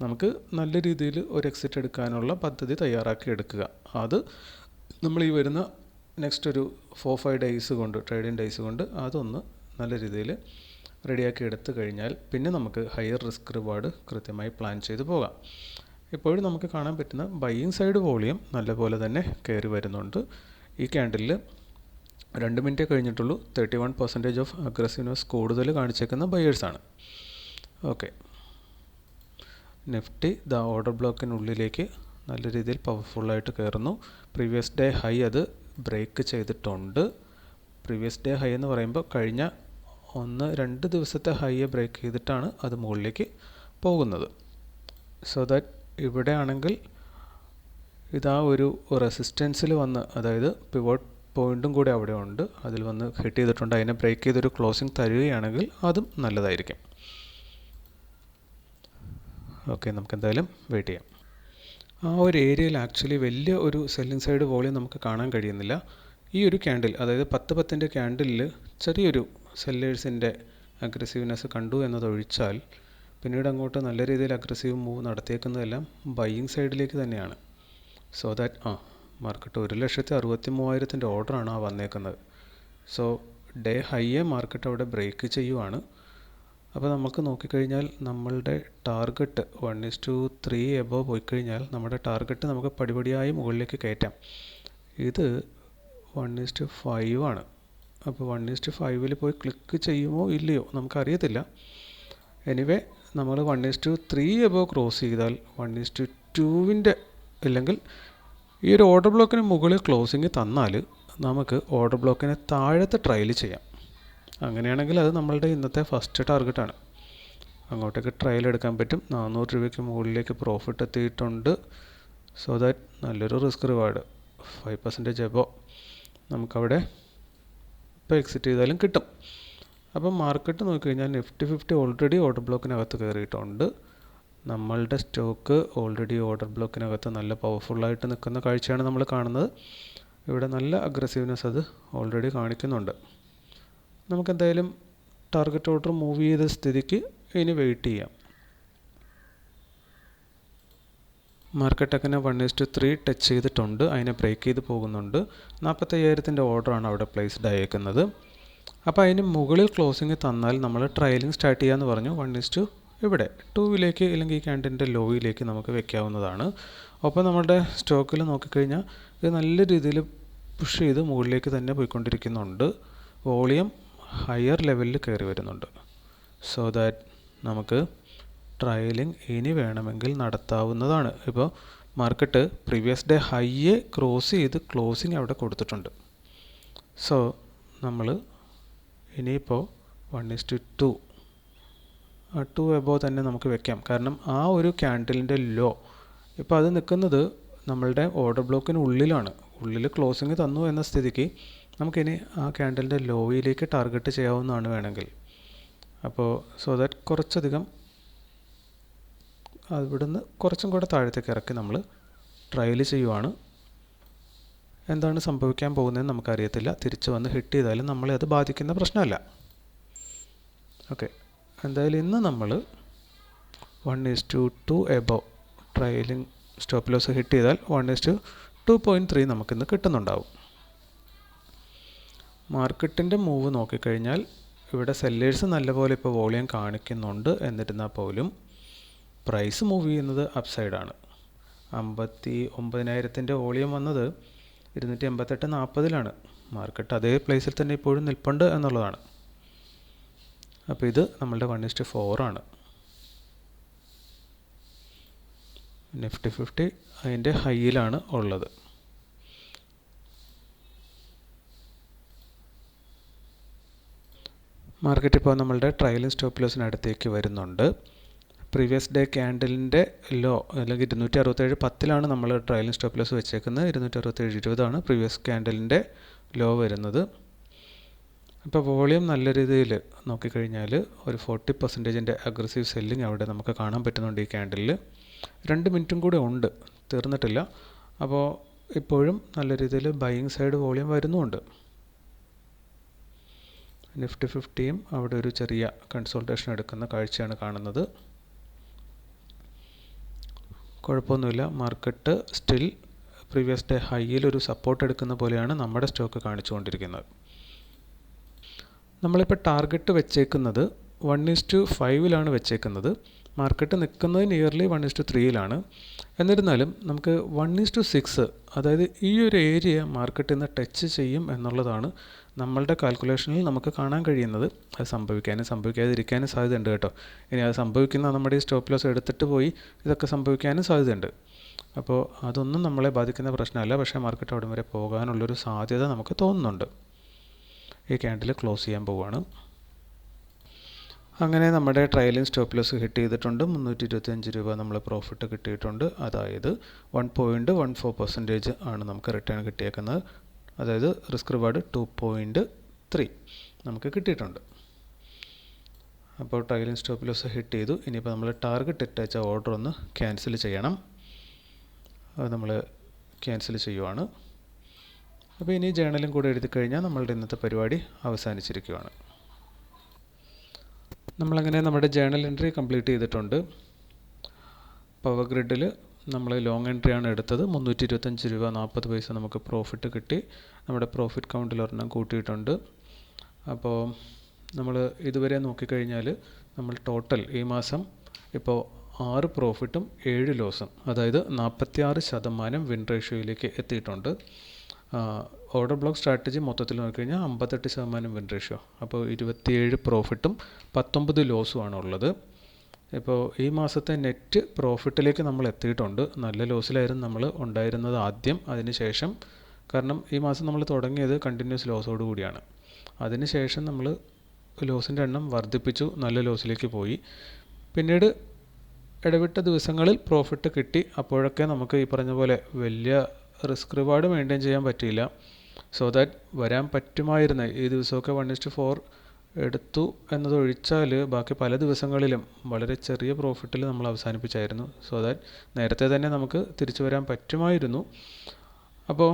നമുക്ക് നല്ല രീതിയിൽ ഒരു എക്സിറ്റ് എടുക്കാനുള്ള പദ്ധതി തയ്യാറാക്കി എടുക്കുക. അത് നമ്മൾ ഈ വരുന്ന നെക്സ്റ്റ് ഒരു ഫോർ ഫൈവ് ഡേയ്സ് കൊണ്ട് ട്രേഡിങ് ഡേയ്സ് കൊണ്ട് അതൊന്ന് നല്ല രീതിയിൽ റെഡിയാക്കി എടുത്തു കഴിഞ്ഞാൽ പിന്നെ നമുക്ക് ഹയർ റിസ്ക് റിവാർഡ് കൃത്യമായി പ്ലാൻ ചെയ്ത് പോകാം. ഇപ്പോഴും നമുക്ക് കാണാൻ പറ്റുന്ന ബൈയിങ് സൈഡ് വോളിയം നല്ലപോലെ തന്നെ കയറി വരുന്നുണ്ട്. ഈ ക്യാൻഡിലിൽ രണ്ട് മിനിറ്റേ കഴിഞ്ഞിട്ടുള്ളൂ. Thirty one percentage of aggressiveness കൂടുതൽ കാണിച്ചേക്കുന്ന ബയേഴ്സാണ് ഓക്കെ നിഫ്റ്റി ദ ഓർഡർ ബ്ലോക്കിനുള്ളിലേക്ക് നല്ല രീതിയിൽ പവർഫുള്ളായിട്ട് കയറുന്നു. പ്രീവിയസ് ഡേ ഹൈ അത് ബ്രേക്ക് ചെയ്തിട്ടുണ്ട്. പ്രീവിയസ് ഡേ ഹൈ എന്ന് പറയുമ്പോൾ കഴിഞ്ഞ ഒന്ന് രണ്ട് ദിവസത്തെ ഹൈയെ ബ്രേക്ക് ചെയ്തിട്ടാണ് അത് മുകളിലേക്ക് പോകുന്നത്. സോ ദാറ്റ് ഇവിടെ ആണെങ്കിൽ ഇതാ ഒരു റെസിസ്റ്റൻസിൽ വന്ന് അതായത് പിവോട്ട് പോയിന്റും കൂടി അവിടെ ഉണ്ട്. അതിൽ വന്ന് ഹിറ്റ് ചെയ്തിട്ടുണ്ട്. അതിനെ ബ്രേക്ക് ചെയ്തൊരു ക്ലോസിങ് തരികയാണെങ്കിൽ അതും നല്ലതായിരിക്കും. ഓക്കെ നമുക്ക് എന്തായാലും വെയിറ്റ് ചെയ്യാം. ആ ഒരു ഏരിയയിൽ ആക്ച്വലി വലിയ ഒരു സെല്ലിംഗ് സൈഡ് വോളിയം നമുക്ക് കാണാൻ കഴിയുന്നില്ല. ഈ ഒരു ക്യാൻഡിൽ അതായത് പത്ത് പത്തിന്റെ ക്യാൻഡിലിൽ ചെറിയൊരു സെല്ലേഴ്സിന്റെ അഗ്രസീവ്നെസ് കണ്ടു എന്നതൊഴിച്ചാൽ പിന്നീട് അങ്ങോട്ട് നല്ല രീതിയിൽ അഗ്രസീവ് മൂവ് നടത്തിയേക്കുന്നതെല്ലാം ബൈയിങ് സൈഡിലേക്ക് തന്നെയാണ്. സോ ദാറ്റ് ആ മാർക്കറ്റ് ഒരു ലക്ഷത്തി അറുപത്തി മൂവായിരത്തിന്റെ ഓർഡറാണ് ആ വന്നേക്കുന്നത്. സോ ഡേ ഹൈയെ മാർക്കറ്റ് അവിടെ ബ്രേക്ക് ചെയ്യുവാണ്. അപ്പോൾ നമുക്ക് നോക്കിക്കഴിഞ്ഞാൽ നമ്മളുടെ target one is to three above പോയി കഴിഞ്ഞാൽ നമ്മുടെ ടാർഗറ്റ് നമുക്ക് പടിപടിയായി മുകളിലേക്ക് കയറ്റാം. ഇത് വൺ ഇസ് ടു ഫൈവ് ആണ്. അപ്പോൾ വൺ ഇസ് ടു ഫൈവിൽ പോയി ക്ലിക്ക് ചെയ്യുമോ ഇല്ലയോ നമുക്കറിയത്തില്ല. എനിവേ നമ്മൾ one is to three above cross ചെയ്താൽ വൺ ഇസ് ടു ടുവിന്റെ അല്ലെങ്കിൽ ഈ ഒരു ഓർഡർ ബ്ലോക്കിന് മുകളിൽ ക്ലോസിങ് തന്നാൽ നമുക്ക് ഓർഡർ ബ്ലോക്കിനെ താഴത്തെ ട്രയൽ ചെയ്യാം. അങ്ങനെയാണെങ്കിൽ അത് നമ്മളുടെ ഇന്നത്തെ ഫസ്റ്റ് ടാർഗറ്റാണ് അങ്ങോട്ടേക്ക് ട്രയൽ എടുക്കാൻ പറ്റും. നാനൂറ് രൂപയ്ക്ക് മുകളിലേക്ക് പ്രോഫിറ്റ് എത്തിയിട്ടുണ്ട്. സോ ദാറ്റ് നല്ലൊരു risk reward five percentage above നമുക്കവിടെ ഇപ്പോൾ എക്സിറ്റ് ചെയ്താലും കിട്ടും. അപ്പം മാർക്കറ്റ് നോക്കിക്കഴിഞ്ഞാൽ നിഫ്റ്റി ഫിഫ്റ്റി ഓൾറെഡി ഓർഡർ ബ്ലോക്കിനകത്ത് കയറിയിട്ടുണ്ട്. നമ്മളുടെ സ്റ്റോക്ക് ഓൾറെഡി ഓർഡർ ബ്ലോക്കിനകത്ത് നല്ല പവർഫുള്ളായിട്ട് നിൽക്കുന്ന കാഴ്ചയാണ് നമ്മൾ കാണുന്നത്. ഇവിടെ നല്ല അഗ്രസീവ്നെസ് അത് ഓൾറെഡി കാണിക്കുന്നുണ്ട്. നമുക്ക് എന്തായാലും ടാർഗറ്റ് ഓർഡർ മൂവ് ചെയ്ത സ്ഥിതിക്ക് ഇനി വെയിറ്റ് ചെയ്യാം. മാർക്കറ്റ് അങ്ങനെ വൺ ടു ത്രീ ടച്ച് ചെയ്തിട്ടുണ്ട്. അതിനെ ബ്രേക്ക് ചെയ്ത് പോകുന്നുണ്ട്. നാൽപ്പത്തയ്യായിരത്തിന്റെ ഓർഡറാണ് അവിടെ പ്ലേസ്ഡ് ആയേക്കുന്നത്. അപ്പോൾ അതിന് മുകളിൽ ക്ലോസിങ് തന്നാൽ നമ്മൾ ട്രയലിംഗ് സ്റ്റാർട്ട് ചെയ്യാമെന്ന് പറഞ്ഞു. വൺ ഇസ്റ്റു ഇവിടെ ടൂവിലേക്ക് അല്ലെങ്കിൽ ഈ ക്യാൻഡിന്റെ ലോയിലേക്ക് നമുക്ക് വെക്കാവുന്നതാണ്. ഒപ്പം നമ്മുടെ സ്റ്റോക്കിൽ നോക്കിക്കഴിഞ്ഞാൽ ഇത് നല്ല രീതിയിൽ പുഷ് ചെയ്ത് മുകളിലേക്ക് തന്നെ പോയിക്കൊണ്ടിരിക്കുന്നുണ്ട്. വോളിയം ഹയർ ലെവലിൽ കയറി വരുന്നുണ്ട്. സോ ദാറ്റ് നമുക്ക് ട്രയലിംഗ് ഇനി വേണമെങ്കിൽ നടത്താവുന്നതാണ്. ഇപ്പോൾ മാർക്കറ്റ് പ്രീവിയസ് ഡേ ഹൈയെ ക്രോസ് ചെയ്ത് ക്ലോസിങ് അവിടെ കൊടുത്തിട്ടുണ്ട്. സോ നമ്മൾ ഇനിയിപ്പോൾ one is to two two two തന്നെ നമുക്ക് വെക്കാം. കാരണം ആ ഒരു ക്യാൻഡിലിന്റെ ലോ ഇപ്പോൾ അത് നിൽക്കുന്നത് നമ്മളുടെ ഓർഡർ ബ്ലോക്കിന് ഉള്ളിലാണ്. ഉള്ളിൽ ക്ലോസിങ് തന്നു എന്ന സ്ഥിതിക്ക് നമുക്കിനി ആ ക്യാൻഡലിന്റെ ലോയിലേക്ക് ടാർഗറ്റ് ചെയ്യാവുന്നതാണ് വേണമെങ്കിൽ. അപ്പോൾ സോ ദാറ്റ് കുറച്ചധികം അവിടുന്ന് കുറച്ചും കൂടെ താഴത്തേക്ക് ഇറക്കി നമ്മൾ ട്രയൽ ചെയ്യുവാണ്. എന്താണ് സംഭവിക്കാൻ പോകുന്നതെന്ന് നമുക്കറിയത്തില്ല. തിരിച്ചു വന്ന് ഹിറ്റ് ചെയ്താലും നമ്മളെ അത് ബാധിക്കുന്ന പ്രശ്നമല്ല. ഓക്കെ എന്തായാലും ഇന്ന് നമ്മൾ one is to two above trailing stop loss hit ചെയ്താൽ one is to two point three നമുക്കിന്ന് കിട്ടുന്നുണ്ടാവും. മാർക്കറ്റിന്റെ മൂവ് നോക്കിക്കഴിഞ്ഞാൽ ഇവിടെ സെല്ലേഴ്സ് നല്ലപോലെ ഇപ്പോൾ വോളിയം കാണിക്കുന്നുണ്ട് എന്നിരുന്നാൽ പോലും പ്രൈസ് മൂവ് ചെയ്യുന്നത് അപ്സൈഡാണ് അമ്പത്തി ഒമ്പതിനായിരത്തിന്റെ വോളിയം വന്നത് ഇരുന്നൂറ്റി എൺപത്തെട്ട് നാൽപ്പതിലാണ്. മാർക്കറ്റ് അതേ പ്ലേസിൽ തന്നെ ഇപ്പോഴും നിൽപ്പുണ്ട് എന്നുള്ളതാണ്. അപ്പോൾ ഇത് നമ്മളുടെ വൺ ഇസ്റ്റ് ഫോറാണ് നിഫ്റ്റി ഫിഫ്റ്റി അതിന്റെ ഹൈയിലാണ് ഉള്ളത്. മാർക്കറ്റ് ഇപ്പോൾ നമ്മളുടെ ട്രയലും സ്റ്റോപ്പ് ലോസിനടുത്തേക്ക് വരുന്നുണ്ട്. പ്രീവിയസ് ഡേ ക്യാൻഡലിന്റെ ലോ അല്ലെങ്കിൽ ഇരുന്നൂറ്റി അറുപത്തേഴ് പത്തിലാണ് നമ്മൾ ട്രയലും സ്റ്റോപ്പ് ലോസ് വെച്ചേക്കുന്നത്. ഇരുന്നൂറ്റി അറുപത്തേഴ് ഇരുപതാണ് പ്രീവിയസ് ക്യാൻഡലിന്റെ ലോ വരുന്നത്. ഇപ്പോൾ വോളിയം നല്ല രീതിയിൽ നോക്കിക്കഴിഞ്ഞാൽ ഒരു ഫോർട്ടി പെർസെന്റേജിന്റെ അഗ്രസീവ് സെല്ലിങ് അവിടെ നമുക്ക് കാണാൻ പറ്റുന്നുണ്ട് ഈ ക്യാൻഡലിൽ രണ്ട് മിനിറ്റും കൂടെ ഉണ്ട്. തീർന്നിട്ടില്ല. അപ്പോൾ ഇപ്പോഴും നല്ല രീതിയിൽ ബൈയിങ് സൈഡ് വോളിയം വരുന്നുമുണ്ട് നിഫ്റ്റി ഫിഫ്റ്റിയും അവിടെ ഒരു ചെറിയ കൺസൾട്ടേഷൻ എടുക്കുന്ന കാഴ്ചയാണ് കാണുന്നത്. കുഴപ്പമൊന്നുമില്ല. മാർക്കറ്റ് സ്റ്റിൽ പ്രീവിയസ് ഡേ ഹൈയിൽ ഒരു സപ്പോർട്ട് എടുക്കുന്ന പോലെയാണ് നമ്മുടെ സ്റ്റോക്ക് കാണിച്ചുകൊണ്ടിരിക്കുന്നത്. നമ്മളിപ്പോൾ ടാർഗറ്റ് വെച്ചേക്കുന്നത് വൺ ഈസ് ടു ഫൈവിലാണ് വെച്ചേക്കുന്നത്. മാർക്കറ്റ് നിൽക്കുന്നത് നിയർലി വൺ ഇസ്റ്റു ത്രീയിലാണ് എന്നിരുന്നാലും നമുക്ക് വൺ ഇസ് ടു സിക്സ് അതായത് ഈ ഒരു ഏരിയ മാർക്കറ്റിൽ നിന്ന് ടച്ച് ചെയ്യും എന്നുള്ളതാണ് നമ്മളുടെ കാൽക്കുലേഷനിൽ നമുക്ക് കാണാൻ കഴിയുന്നത്. അത് സംഭവിക്കാനും സംഭവിക്കാതിരിക്കാനും സാധ്യതയുണ്ട് കേട്ടോ. ഇനി അത് സംഭവിക്കുന്ന നമ്മുടെ ഈ സ്റ്റോപ്പ് ലോസ് എടുത്തിട്ട് പോയി ഇതൊക്കെ സംഭവിക്കാനും സാധ്യതയുണ്ട്. അപ്പോൾ അതൊന്നും നമ്മളെ ബാധിക്കുന്ന പ്രശ്നമല്ല. പക്ഷേ മാർക്കറ്റ് അവിടം വരെ പോകാനുള്ളൊരു സാധ്യത നമുക്ക് തോന്നുന്നുണ്ട്. ഈ ക്യാൻഡിൽ ക്ലോസ് ചെയ്യാൻ പോവുകയാണ് അങ്ങനെ നമ്മുടെ ട്രയലിംഗ് സ്റ്റോപ്പ് ലോസ് ഹിറ്റ് ചെയ്തിട്ടുണ്ട് മുന്നൂറ്റി ഇരുപത്തിയഞ്ച് രൂപ നമ്മൾ പ്രോഫിറ്റ് കിട്ടിയിട്ടുണ്ട്. അതായത് one point one four percentage ആണ് നമുക്ക് റിട്ടേൺ കിട്ടിയേക്കുന്നത്. അതായത് risk reward two point three നമുക്ക് കിട്ടിയിട്ടുണ്ട്. അപ്പോൾ ട്രയലിംഗ് സ്റ്റോപ്പ് ലോസ് ഹിറ്റ് ചെയ്തു ഇനിയിപ്പോൾ നമ്മൾ ടാർഗറ്റ് ഇട്ടച്ച ഓർഡർ ഒന്ന് ക്യാൻസൽ ചെയ്യണം. അത് നമ്മൾ ക്യാൻസൽ ചെയ്യുവാണ്. അപ്പോൾ ഇനി ജേണലും കൂടെ എഴുതി കഴിഞ്ഞാൽ നമ്മളുടെ ഇന്നത്തെ പരിപാടി അവസാനിച്ചിരിക്കുകയാണ് നമ്മളങ്ങനെ നമ്മുടെ ജേണൽ എൻട്രി കംപ്ലീറ്റ് ചെയ്തിട്ടുണ്ട്. പവർ ഗ്രിഡിൽ നമ്മൾ ലോങ് എൻട്രി ആണ് എടുത്തത്. മുന്നൂറ്റി ഇരുപത്തഞ്ച് രൂപ നാൽപ്പത് പൈസ നമുക്ക് പ്രോഫിറ്റ് കിട്ടി. നമ്മുടെ പ്രോഫിറ്റ് കൗണ്ടിൽ ഒരെണ്ണം കൂട്ടിയിട്ടുണ്ട്. അപ്പോൾ നമ്മൾ ഇതുവരെ നോക്കിക്കഴിഞ്ഞാൽ നമ്മൾ ടോട്ടൽ ഈ മാസം ഇപ്പോൾ ആറ് പ്രോഫിറ്റും ഏഴ് ലോസും അതായത് നാൽപ്പത്തിയാറ് ശതമാനം വിൻ റേഷ്യോയിലേക്ക് എത്തിയിട്ടുണ്ട്. ഓർഡർ ബ്ലോക്ക് സ്ട്രാറ്റജി മൊത്തത്തിൽ നോക്കിക്കഴിഞ്ഞാൽ അമ്പത്തെട്ട് ശതമാനം വിൻ റേഷ്യോ അപ്പോൾ ഇരുപത്തിയേഴ് പ്രോഫിറ്റും പത്തൊമ്പത് ലോസുമാണ് ഉള്ളത്. ഇപ്പോൾ ഈ മാസത്തെ നെറ്റ് പ്രോഫിറ്റിലേക്ക് നമ്മൾ എത്തിയിട്ടുണ്ട്. നല്ല ലോസിലായിരുന്നു നമ്മൾ ഉണ്ടായിരുന്നത് ആദ്യം അതിനുശേഷം കാരണം ഈ മാസം നമ്മൾ തുടങ്ങിയത് കണ്ടിന്യൂസ് ലോസോട് കൂടിയാണ്. അതിനുശേഷം നമ്മൾ ലോസിന്റെ എണ്ണം വർദ്ധിപ്പിച്ചു നല്ല ലോസിലേക്ക് പോയി. പിന്നീട് ഇടവിട്ട ദിവസങ്ങളിൽ പ്രോഫിറ്റ് കിട്ടി. അപ്പോഴൊക്കെ നമുക്ക് ഈ പറഞ്ഞ പോലെ വലിയ റിസ്ക് റിവാർഡ് മെയിന്റെയിൻ ചെയ്യാൻ പറ്റിയില്ല. സോ ദാറ്റ് വരാൻ പറ്റുമായിരുന്ന. ഈ ദിവസമൊക്കെ വൺ ഇസ്റ്റ് ഫോർ എടുത്തു എന്നതൊഴിച്ചാൽ ബാക്കി പല ദിവസങ്ങളിലും വളരെ ചെറിയ പ്രോഫിറ്റിൽ നമ്മൾ അവസാനിപ്പിച്ചായിരുന്നു. സോ ദാറ്റ് നേരത്തെ തന്നെ നമുക്ക് തിരിച്ചു വരാൻ പറ്റുമായിരുന്നു. അപ്പോൾ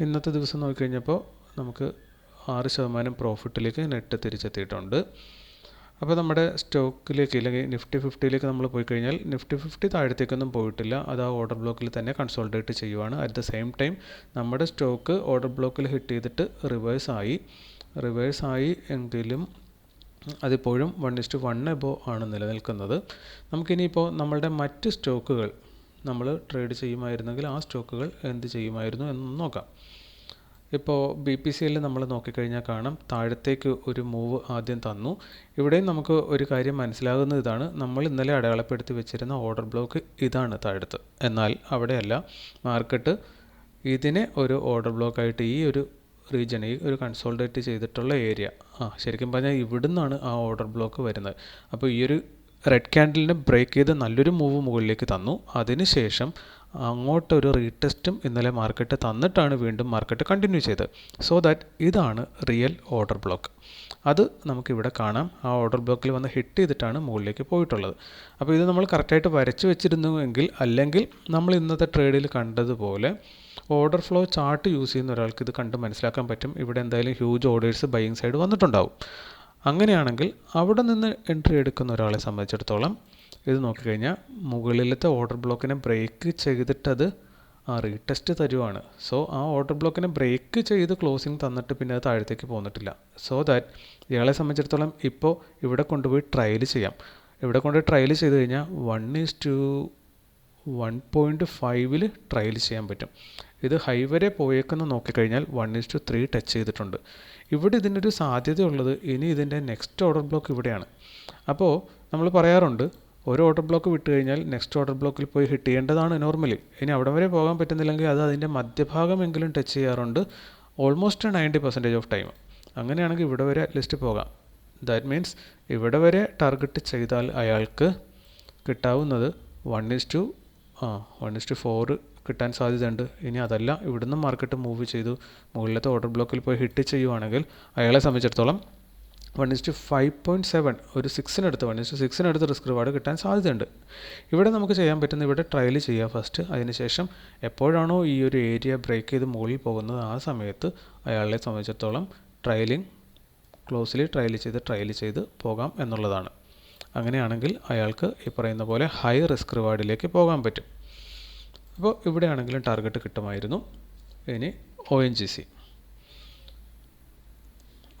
ഇന്നത്തെ ദിവസം നോക്കിക്കഴിഞ്ഞപ്പോൾ നമുക്ക് ആറ് ശതമാനം പ്രോഫിറ്റിലേക്ക് നെറ്റ് തിരിച്ചെത്തിയിട്ടുണ്ട്. അപ്പോൾ നമ്മുടെ സ്റ്റോക്കിലേക്ക് അല്ലെങ്കിൽ നിഫ്റ്റി ഫിഫ്റ്റിയിലേക്ക് നമ്മൾ പോയി കഴിഞ്ഞാൽ നിഫ്റ്റി ഫിഫ്റ്റി താഴത്തേക്കൊന്നും പോയിട്ടില്ല. അത് ആ ഓർഡർ ബ്ലോക്കിൽ തന്നെ കൺസോൾട്ടേറ്റ് ചെയ്യുവാണ്. അറ്റ് ദ സെയിം ടൈം നമ്മുടെ സ്റ്റോക്ക് ഓർഡർ ബ്ലോക്കിൽ ഹിറ്റ് ചെയ്തിട്ട് റിവേഴ്സ് ആയി. റിവേഴ്സ് ആയി എങ്കിലും അതിപ്പോഴും വൺ ഇസ്റ്റു വൺ എബോ ആണ് നിലനിൽക്കുന്നത്. നമുക്കിനിയിപ്പോൾ നമ്മളുടെ മറ്റ് സ്റ്റോക്കുകൾ നമ്മൾ ട്രേഡ് ചെയ്യുമായിരുന്നെങ്കിൽ ആ സ്റ്റോക്കുകൾ എന്ത് ചെയ്യുമായിരുന്നു എന്ന് നോക്കാം. ഇപ്പോൾ ബി പി സി എല്ലിൽ നമ്മൾ നോക്കിക്കഴിഞ്ഞാൽ കാണാം. താഴത്തേക്ക് ഒരു മൂവ് ആദ്യം തന്നു. ഇവിടെയും നമുക്ക് ഒരു കാര്യം മനസ്സിലാകുന്ന ഇതാണ്. നമ്മൾ ഇന്നലെ അടയാളപ്പെടുത്തി വെച്ചിരുന്ന ഓർഡർ ബ്ലോക്ക് ഇതാണ് താഴത്ത്. എന്നാൽ അവിടെയല്ല മാർക്കറ്റ് ഇതിനെ ഒരു ഓർഡർ ബ്ലോക്കായിട്ട് ഈ ഒരു റീജിയൻ ഈ ഒരു കൺസോൾട്ടേറ്റ് ചെയ്തിട്ടുള്ള ഏരിയ ആ ശരിക്കും പറഞ്ഞാൽ ഇവിടുന്നാണ് ആ ഓർഡർ ബ്ലോക്ക് വരുന്നത്. അപ്പോൾ ഈ ഒരു റെഡ് ക്യാൻഡലിനെ ബ്രേക്ക് ചെയ്ത് നല്ലൊരു മൂവ് മുകളിലേക്ക് തന്നു. അതിനുശേഷം അങ്ങോട്ടൊരു റീടെസ്റ്റും ഇന്നലെ മാർക്കറ്റ് തന്നിട്ടാണ് വീണ്ടും മാർക്കറ്റ് കണ്ടിന്യൂ ചെയ്തത്. സോ ദാറ്റ് ഇതാണ് റിയൽ ഓർഡർ ബ്ലോക്ക് അത് നമുക്കിവിടെ കാണാം. ആ ഓർഡർ ബ്ലോക്കിൽ വന്ന് ഹിറ്റ് ചെയ്തിട്ടാണ് മുകളിലേക്ക് പോയിട്ടുള്ളത്. അപ്പോൾ ഇത് നമ്മൾ കറക്റ്റായിട്ട് വരച്ച് വെച്ചിരുന്നുവെങ്കിൽ അല്ലെങ്കിൽ നമ്മൾ ഇന്നത്തെ ട്രേഡിൽ കണ്ടതുപോലെ ഓർഡർ ഫ്ലോ ചാർട്ട് യൂസ് ചെയ്യുന്ന ഒരാൾക്ക് ഇത് കണ്ട് മനസ്സിലാക്കാൻ പറ്റും. ഇവിടെ എന്തായാലും ഹ്യൂജ് ഓർഡേഴ്സ് ബൈയിങ് സൈഡ് വന്നിട്ടുണ്ടാവും. അങ്ങനെയാണെങ്കിൽ അവിടെ നിന്ന് എൻട്രി എടുക്കുന്ന ഒരാളെ സംബന്ധിച്ചിടത്തോളം ഇത് നോക്കിക്കഴിഞ്ഞാൽ മുകളിലത്തെ ഓർഡർ ബ്ലോക്കിനെ ബ്രേക്ക് ചെയ്തിട്ടത് ആ റീടെസ്റ്റ് തരുവാണ്. സോ ആ ഓർഡർ ബ്ലോക്കിനെ ബ്രേക്ക് ചെയ്ത് ക്ലോസിങ് തന്നിട്ട് പിന്നെ അത് താഴത്തേക്ക് പോന്നിട്ടില്ല. സോ ദാറ്റ് ഇയാളെ സംബന്ധിച്ചിടത്തോളം ഇപ്പോൾ ഇവിടെ കൊണ്ടുപോയി ട്രയൽ ചെയ്യാം. ഇവിടെ കൊണ്ട് ട്രയൽ ചെയ്ത് കഴിഞ്ഞാൽ one is to one point ഫൈവിൽ ട്രയൽ ചെയ്യാൻ പറ്റും. ഇത് ഹൈ വരെ പോയേക്കെന്ന് നോക്കിക്കഴിഞ്ഞാൽ one is to three touch ചെയ്തിട്ടുണ്ട്. ഇവിടെ ഇതിനൊരു സാധ്യതയുള്ളത് ഇനി ഇതിന്റെ നെക്സ്റ്റ് ഓർഡർ ബ്ലോക്ക് ഇവിടെയാണ്. അപ്പോൾ നമ്മൾ പറയാറുണ്ട് ഒരു ഓർഡർ ബ്ലോക്ക് വിട്ട് കഴിഞ്ഞാൽ നെക്സ്റ്റ് ഓർഡർ ബ്ലോക്കിൽ പോയി ഹിറ്റ് ചെയ്യേണ്ടതാണ് നോർമലി ഇനി അവിടെ വരെ പോകാൻ പറ്റുന്നില്ലെങ്കിൽ അത് അതിന്റെ മധ്യഭാഗമെങ്കിലും ടച്ച് ചെയ്യാറുണ്ട് almost ninety percentage of time അങ്ങനെയാണെങ്കിൽ ഇവിടെ വരെ ലിസ്റ്റ് പോകാം. ദാറ്റ് മീൻസ് ഇവിടെ വരെ ടാർഗറ്റ് ചെയ്താൽ അയാൾക്ക് കിട്ടാവുന്നത് വൺ ഇസ് ടു ആ വൺ ഇസ് ടു ഫോർ കിട്ടാൻ സാധ്യതയുണ്ട്. ഇനി അതല്ല ഇവിടുന്ന് മാർക്കറ്റ് മൂവ് ചെയ്തു മുകളിലത്തെ ഓർഡർ ബ്ലോക്കിൽ പോയി ഹിറ്റ് ചെയ്യുവാണെങ്കിൽ അയാളെ സംബന്ധിച്ചിടത്തോളം one is to five point seven ഒരു സിക്സിനടുത്ത് വൺ ഇസ് ടു സിക്സിനടുത്ത് റിസ്ക് റിവാർഡ് കിട്ടാൻ സാധ്യതയുണ്ട്. ഇവിടെ നമുക്ക് ചെയ്യാൻ പറ്റുന്ന ഇവിടെ ട്രയൽ ചെയ്യുക ഫസ്റ്റ് അതിനുശേഷം എപ്പോഴാണോ ഈ ഒരു ഏരിയ ബ്രേക്ക് ചെയ്ത് മുകളിൽ പോകുന്നത് ആ സമയത്ത് അയാളെ സംബന്ധിച്ചിടത്തോളം ട്രയലിംഗ് ക്ലോസ്ലി ട്രയൽ ചെയ്ത് ട്രയൽ ചെയ്ത് പോകാം എന്നുള്ളതാണ്. അങ്ങനെയാണെങ്കിൽ അയാൾക്ക് ഈ പറയുന്ന പോലെ ഹൈ റിസ്ക് റിവാർഡിലേക്ക് പോകാൻ പറ്റും. അപ്പോൾ ഇവിടെയാണെങ്കിലും ടാർഗറ്റ് കിട്ടുമായിരുന്നു. ഇനി O N G C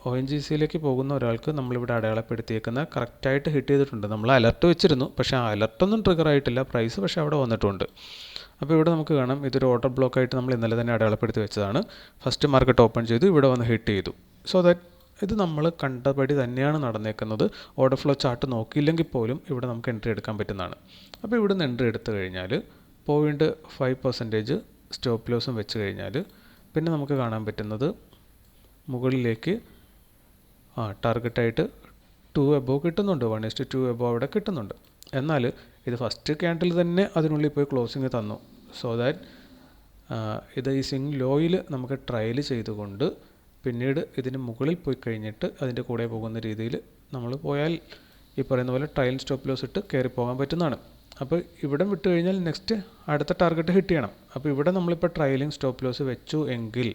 O N G സിയിലേക്ക് പോകുന്ന ഒരാൾക്ക് നമ്മളിവിടെ അടയാളപ്പെടുത്തിയേക്കുന്ന കറക്റ്റായിട്ട് ഹിറ്റ് ചെയ്തിട്ടുണ്ട്. നമ്മൾ അലർട്ട് വെച്ചിരുന്നു പക്ഷേ ആ അലർട്ടൊന്നും ട്രിഗർ ആയിട്ടില്ല. പ്രൈസ് പക്ഷേ അവിടെ വന്നിട്ടുണ്ട്. അപ്പോൾ ഇവിടെ നമുക്ക് കാണാം ഇതൊരു ഓർഡർ ബ്ലോക്കായിട്ട് നമ്മൾ ഇന്നലെ തന്നെ അടയാളപ്പെടുത്തി വെച്ചതാണ്. ഫസ്റ്റ് മാർക്കറ്റ് ഓപ്പൺ ചെയ്തു ഇവിടെ വന്ന് ഹിറ്റ് ചെയ്തു. സോ ദാറ്റ് ഇത് നമ്മൾ കണ്ടപടി തന്നെയാണ് നടന്നേക്കുന്നത്. ഓർഡർ ഫ്ലോ ചാർട്ട് നോക്കിയില്ലെങ്കിൽ പോലും ഇവിടെ നമുക്ക് എൻട്രി എടുക്കാൻ പറ്റുന്നതാണ്. അപ്പോൾ ഇവിടെ നിന്ന് എൻട്രി എടുത്തു കഴിഞ്ഞാൽ പോയിന്റ് ഫൈവ് പെർസെന്റേജ് സ്റ്റോപ്പ് ലോസും വെച്ച് കഴിഞ്ഞാൽ പിന്നെ നമുക്ക് കാണാൻ പറ്റുന്നത് മുകളിലേക്ക് ആ ടാർഗറ്റായിട്ട് ടു എബോ കിട്ടുന്നുണ്ട്. One is to two above അവിടെ കിട്ടുന്നുണ്ട്. എന്നാൽ ഇത് ഫസ്റ്റ് ക്യാൻഡിൽ തന്നെ അതിനുള്ളിൽ പോയി ക്ലോസിങ് തന്നു. സോ ദാറ്റ് ഇത് ഈ സിങ് ലോയിൽ നമുക്ക് ട്രയൽ ചെയ്തുകൊണ്ട് പിന്നീട് ഇതിന് മുകളിൽ പോയി കഴിഞ്ഞിട്ട് അതിന്റെ കൂടെ പോകുന്ന രീതിയിൽ നമ്മൾ പോയാൽ ഈ പറയുന്ന പോലെ ട്രയൽ സ്റ്റോപ്പ് ലോസ് ഇട്ട് കയറി പോകാൻ പറ്റുന്നതാണ്. അപ്പോൾ ഇവിടെ വിട്ട് കഴിഞ്ഞാൽ നെക്സ്റ്റ് അടുത്ത ടാർഗറ്റ് ഹിറ്റ് ചെയ്യണം അപ്പോൾ ഇവിടെ നമ്മളിപ്പോൾ ട്രയലിംഗ് സ്റ്റോപ്പ് ലോസ് വെച്ചു എങ്കിൽ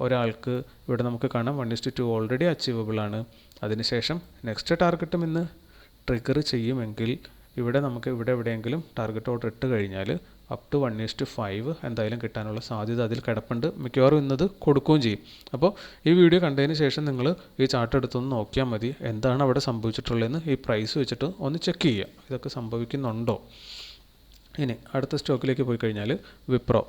ഒരാൾക്ക് ഇവിടെ നമുക്ക് കാണാം. One is to two already achievable ആണ്. അതിനുശേഷം നെക്സ്റ്റ് ടാർഗറ്റും ഇന്ന് ട്രിഗർ ചെയ്യുമെങ്കിൽ ഇവിടെ നമുക്ക് ഇവിടെ എവിടെയെങ്കിലും ടാർഗറ്റ് ഓർഡർ ഇട്ട് കഴിഞ്ഞാൽ up to one is to five എന്തായാലും കിട്ടാനുള്ള സാധ്യത അതിൽ കിടപ്പുണ്ട്. മിക്കവാറും ഇന്നത് കൊടുക്കുകയും ചെയ്യും. അപ്പോൾ ഈ വീഡിയോ കണ്ടതിന് ശേഷം നിങ്ങൾ ഈ ചാർട്ട് എടുത്തൊന്ന് നോക്കിയാൽ മതി. എന്താണ് അവിടെ സംഭവിച്ചിട്ടുള്ളതെന്ന് ഈ പ്രൈസ് വെച്ചിട്ട് ഒന്ന് ചെക്ക് ചെയ്യുക. ഇതൊക്കെ സംഭവിക്കുന്നുണ്ടോ? ഇനി അടുത്ത സ്റ്റോക്കിലേക്ക് പോയി കഴിഞ്ഞാൽ വിപ്രോ.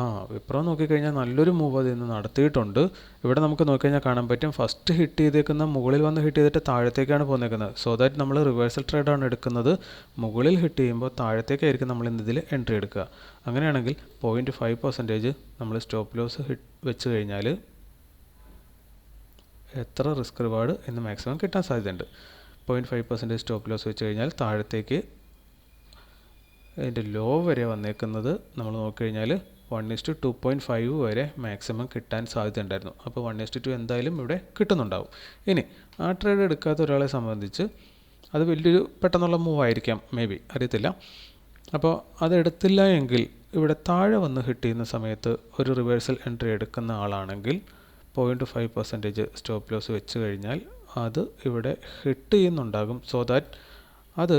ആ വിപ്രോ നോക്കിക്കഴിഞ്ഞാൽ നല്ലൊരു മൂവ് അതിൽ നിന്ന് നടത്തിയിട്ടുണ്ട്. ഇവിടെ നമുക്ക് നോക്കിക്കഴിഞ്ഞാൽ കാണാൻ പറ്റും ഫസ്റ്റ് ഹിറ്റ് ചെയ്തേക്കുന്ന മുകളിൽ വന്ന് ഹിറ്റ് ചെയ്തിട്ട് താഴത്തേക്കാണ് പോന്നേക്കുന്നത്. സോ ദാറ്റ് നമ്മൾ റിവേഴ്സൽ ട്രേഡാണ് എടുക്കുന്നത്. മുകളിൽ ഹിറ്റ് ചെയ്യുമ്പോൾ താഴത്തേക്കായിരിക്കും നമ്മൾ ഇതിൽ എൻട്രി എടുക്കുക. അങ്ങനെയാണെങ്കിൽ പോയിന്റ് ഫൈവ് പെർസെന്റേജ് നമ്മൾ സ്റ്റോപ്പ് ലോസ് ഹിറ്റ് വെച്ച് കഴിഞ്ഞാൽ എത്ര റിസ്ക് റിവാർഡ് എന്ന് മാക്സിമം കിട്ടാൻ സാധ്യതയുണ്ട്. Point five percentage stop loss വെച്ച് കഴിഞ്ഞാൽ താഴത്തേക്ക് അതിന്റെ ലോ വരെ വന്നേക്കുന്നത് നമ്മൾ നോക്കിക്കഴിഞ്ഞാൽ one is to two point five വരെ മാക്സിമം കിട്ടാൻ സാധ്യതയുണ്ടായിരുന്നു. അപ്പോൾ വൺ ഇസ്റ്റു ടു എന്തായാലും ഇവിടെ കിട്ടുന്നുണ്ടാവും. ഇനി ആ ട്രേഡ് എടുക്കാത്ത ഒരാളെ സംബന്ധിച്ച് അത് വലിയൊരു പെട്ടെന്നുള്ള മൂവ് ആയിരിക്കാം മേ ബി അറിയത്തില്ല. അപ്പോൾ അതെടുത്തില്ല എങ്കിൽ ഇവിടെ താഴെ വന്ന് ഹിറ്റ് ചെയ്യുന്ന സമയത്ത് ഒരു റിവേഴ്സൽ എൻട്രി എടുക്കുന്ന ആളാണെങ്കിൽ point five percentage stop loss വെച്ച് കഴിഞ്ഞാൽ അത് ഇവിടെ ഹിറ്റ് ചെയ്യുന്നുണ്ടാകും. സോ ദാറ്റ് അത്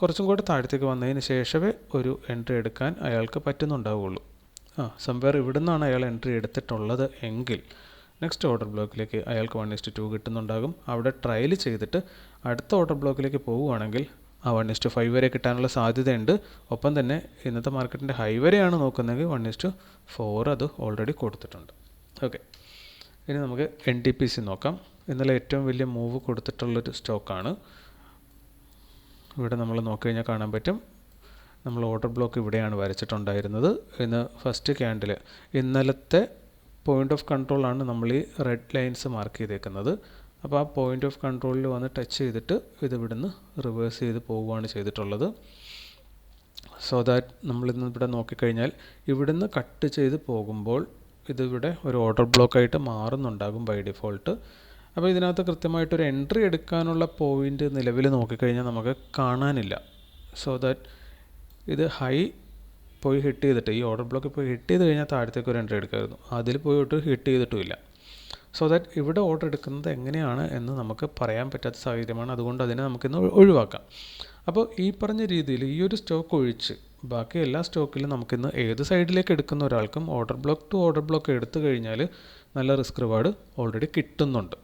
കുറച്ചും കൂടെ താഴത്തേക്ക് വന്നതിന് ശേഷമേ ഒരു എൻട്രി എടുക്കാൻ അയാൾക്ക് പറ്റുന്നുണ്ടാവുകയുള്ളൂ ആ സംവേർ ഇവിടെ നിന്നാണ് അയാൾ എൻട്രി എടുത്തിട്ടുള്ളത് എങ്കിൽ നെക്സ്റ്റ് ഓർഡർ ബ്ലോക്കിലേക്ക് അയാൾക്ക് വൺ ഇസ്റ്റ് ടു കിട്ടുന്നുണ്ടാകും. അവിടെ ട്രയൽ ചെയ്തിട്ട് അടുത്ത ഓർഡർ ബ്ലോക്കിലേക്ക് പോവുകയാണെങ്കിൽ ആ വൺ ഇസ്റ്റ് ഫൈവ് വരെ കിട്ടാനുള്ള സാധ്യതയുണ്ട്. ഒപ്പം തന്നെ ഇന്നത്തെ മാർക്കറ്റിന്റെ ഹൈ വരെയാണ് നോക്കുന്നതെങ്കിൽ വൺ ഇസ്റ്റ് ഫോർ അത് ഓൾറെഡി കൊടുത്തിട്ടുണ്ട്. ഓക്കെ ഇനി നമുക്ക് എൻ ടി പി സി നോക്കാം. ഇന്നലെ ഏറ്റവും വലിയ മൂവ് കൊടുത്തിട്ടുള്ളൊരു സ്റ്റോക്കാണ് ഇവിടെ നമ്മൾ നോക്കി കഴിഞ്ഞാൽ കാണാൻ പറ്റും. നമ്മൾ ഓർഡർ ബ്ലോക്ക് ഇവിടെയാണ് വരച്ചിട്ടുണ്ടായിരുന്നത്. ഇന്ന് ഫസ്റ്റ് ക്യാൻഡിൽ ഇന്നലത്തെ പോയിന്റ് ഓഫ് കൺട്രോളാണ് നമ്മൾ ഈ റെഡ് ലൈൻസ് മാർക്ക് ചെയ്തേക്കുന്നത്. അപ്പോൾ ആ പോയിന്റ് ഓഫ് കൺട്രോളിൽ വന്ന് ടച്ച് ചെയ്തിട്ട് ഇത് ഇവിടുന്ന് റിവേഴ്സ് ചെയ്ത് പോവുകയാണ് ചെയ്തിട്ടുള്ളത്. സോ ദാറ്റ് നമ്മളിന്ന് ഇവിടെ നോക്കിക്കഴിഞ്ഞാൽ ഇവിടുന്ന് കട്ട് ചെയ്ത് പോകുമ്പോൾ ഇതിവിടെ ഒരു ഓർഡർ ബ്ലോക്കായിട്ട് മാറുന്നുണ്ടാകും ബൈ ഡിഫോൾട്ട് അപ്പോൾ ഇതിനകത്ത് കൃത്യമായിട്ടൊരു എൻട്രി എടുക്കാനുള്ള പോയിന്റ് നിലവിൽ നോക്കിക്കഴിഞ്ഞാൽ നമുക്ക് കാണാനില്ല. സോ ദാറ്റ് ഇത് ഹൈ പോയി ഹിറ്റ് ചെയ്തിട്ട് ഈ ഓർഡർ ബ്ലോക്ക് പോയി ഹിറ്റ് ചെയ്ത് കഴിഞ്ഞാൽ താഴത്തേക്ക് ഒരു എൻട്രി എടുക്കായിരുന്നു. അതിൽ പോയിട്ട് ഹിറ്റ് ചെയ്തിട്ടുമില്ല. സോ ദാറ്റ് ഇവിടെ ഓർഡർ എടുക്കുന്നത് എങ്ങനെയാണ് എന്ന് നമുക്ക് പറയാൻ പറ്റാത്ത സാഹചര്യമാണ്. അതുകൊണ്ട് അതിനെ നമുക്കിന്ന് ഒഴിവാക്കാം. അപ്പോൾ ഈ പറഞ്ഞ രീതിയിൽ ഈ ഒരു സ്റ്റോക്ക് ഒഴിച്ച് ബാക്കി എല്ലാ സ്റ്റോക്കിലും നമുക്കിന്ന് ഏത് സൈഡിലേക്ക് എടുക്കുന്ന ഒരാൾക്കും order block to order block എടുത്തു കഴിഞ്ഞാൽ നല്ല റിസ്ക് റിവാർഡ് ഓൾറെഡി കിട്ടുന്നുണ്ട്.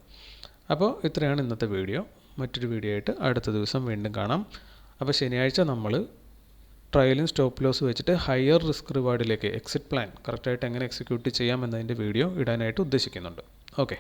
അപ്പോൾ ഇത്രയാണ് ഇന്നത്തെ വീഡിയോ മറ്റൊരു വീഡിയോ ആയിട്ട് അടുത്ത ദിവസം വീണ്ടും കാണാം. അപ്പോൾ ശനിയാഴ്ച നമ്മൾ ട്രയലും സ്റ്റോപ്പ് ലോസ് വെച്ചിട്ട് ഹയർ റിസ്ക് റിവാർഡിലേക്ക് എക്സിറ്റ് പ്ലാൻ കറക്റ്റായിട്ട് എങ്ങനെ എക്സിക്യൂട്ട് ചെയ്യാം എന്നതിന്റെ വീഡിയോ ഇടാനായിട്ട് ഉദ്ദേശിക്കുന്നുണ്ട്. ഓക്കെ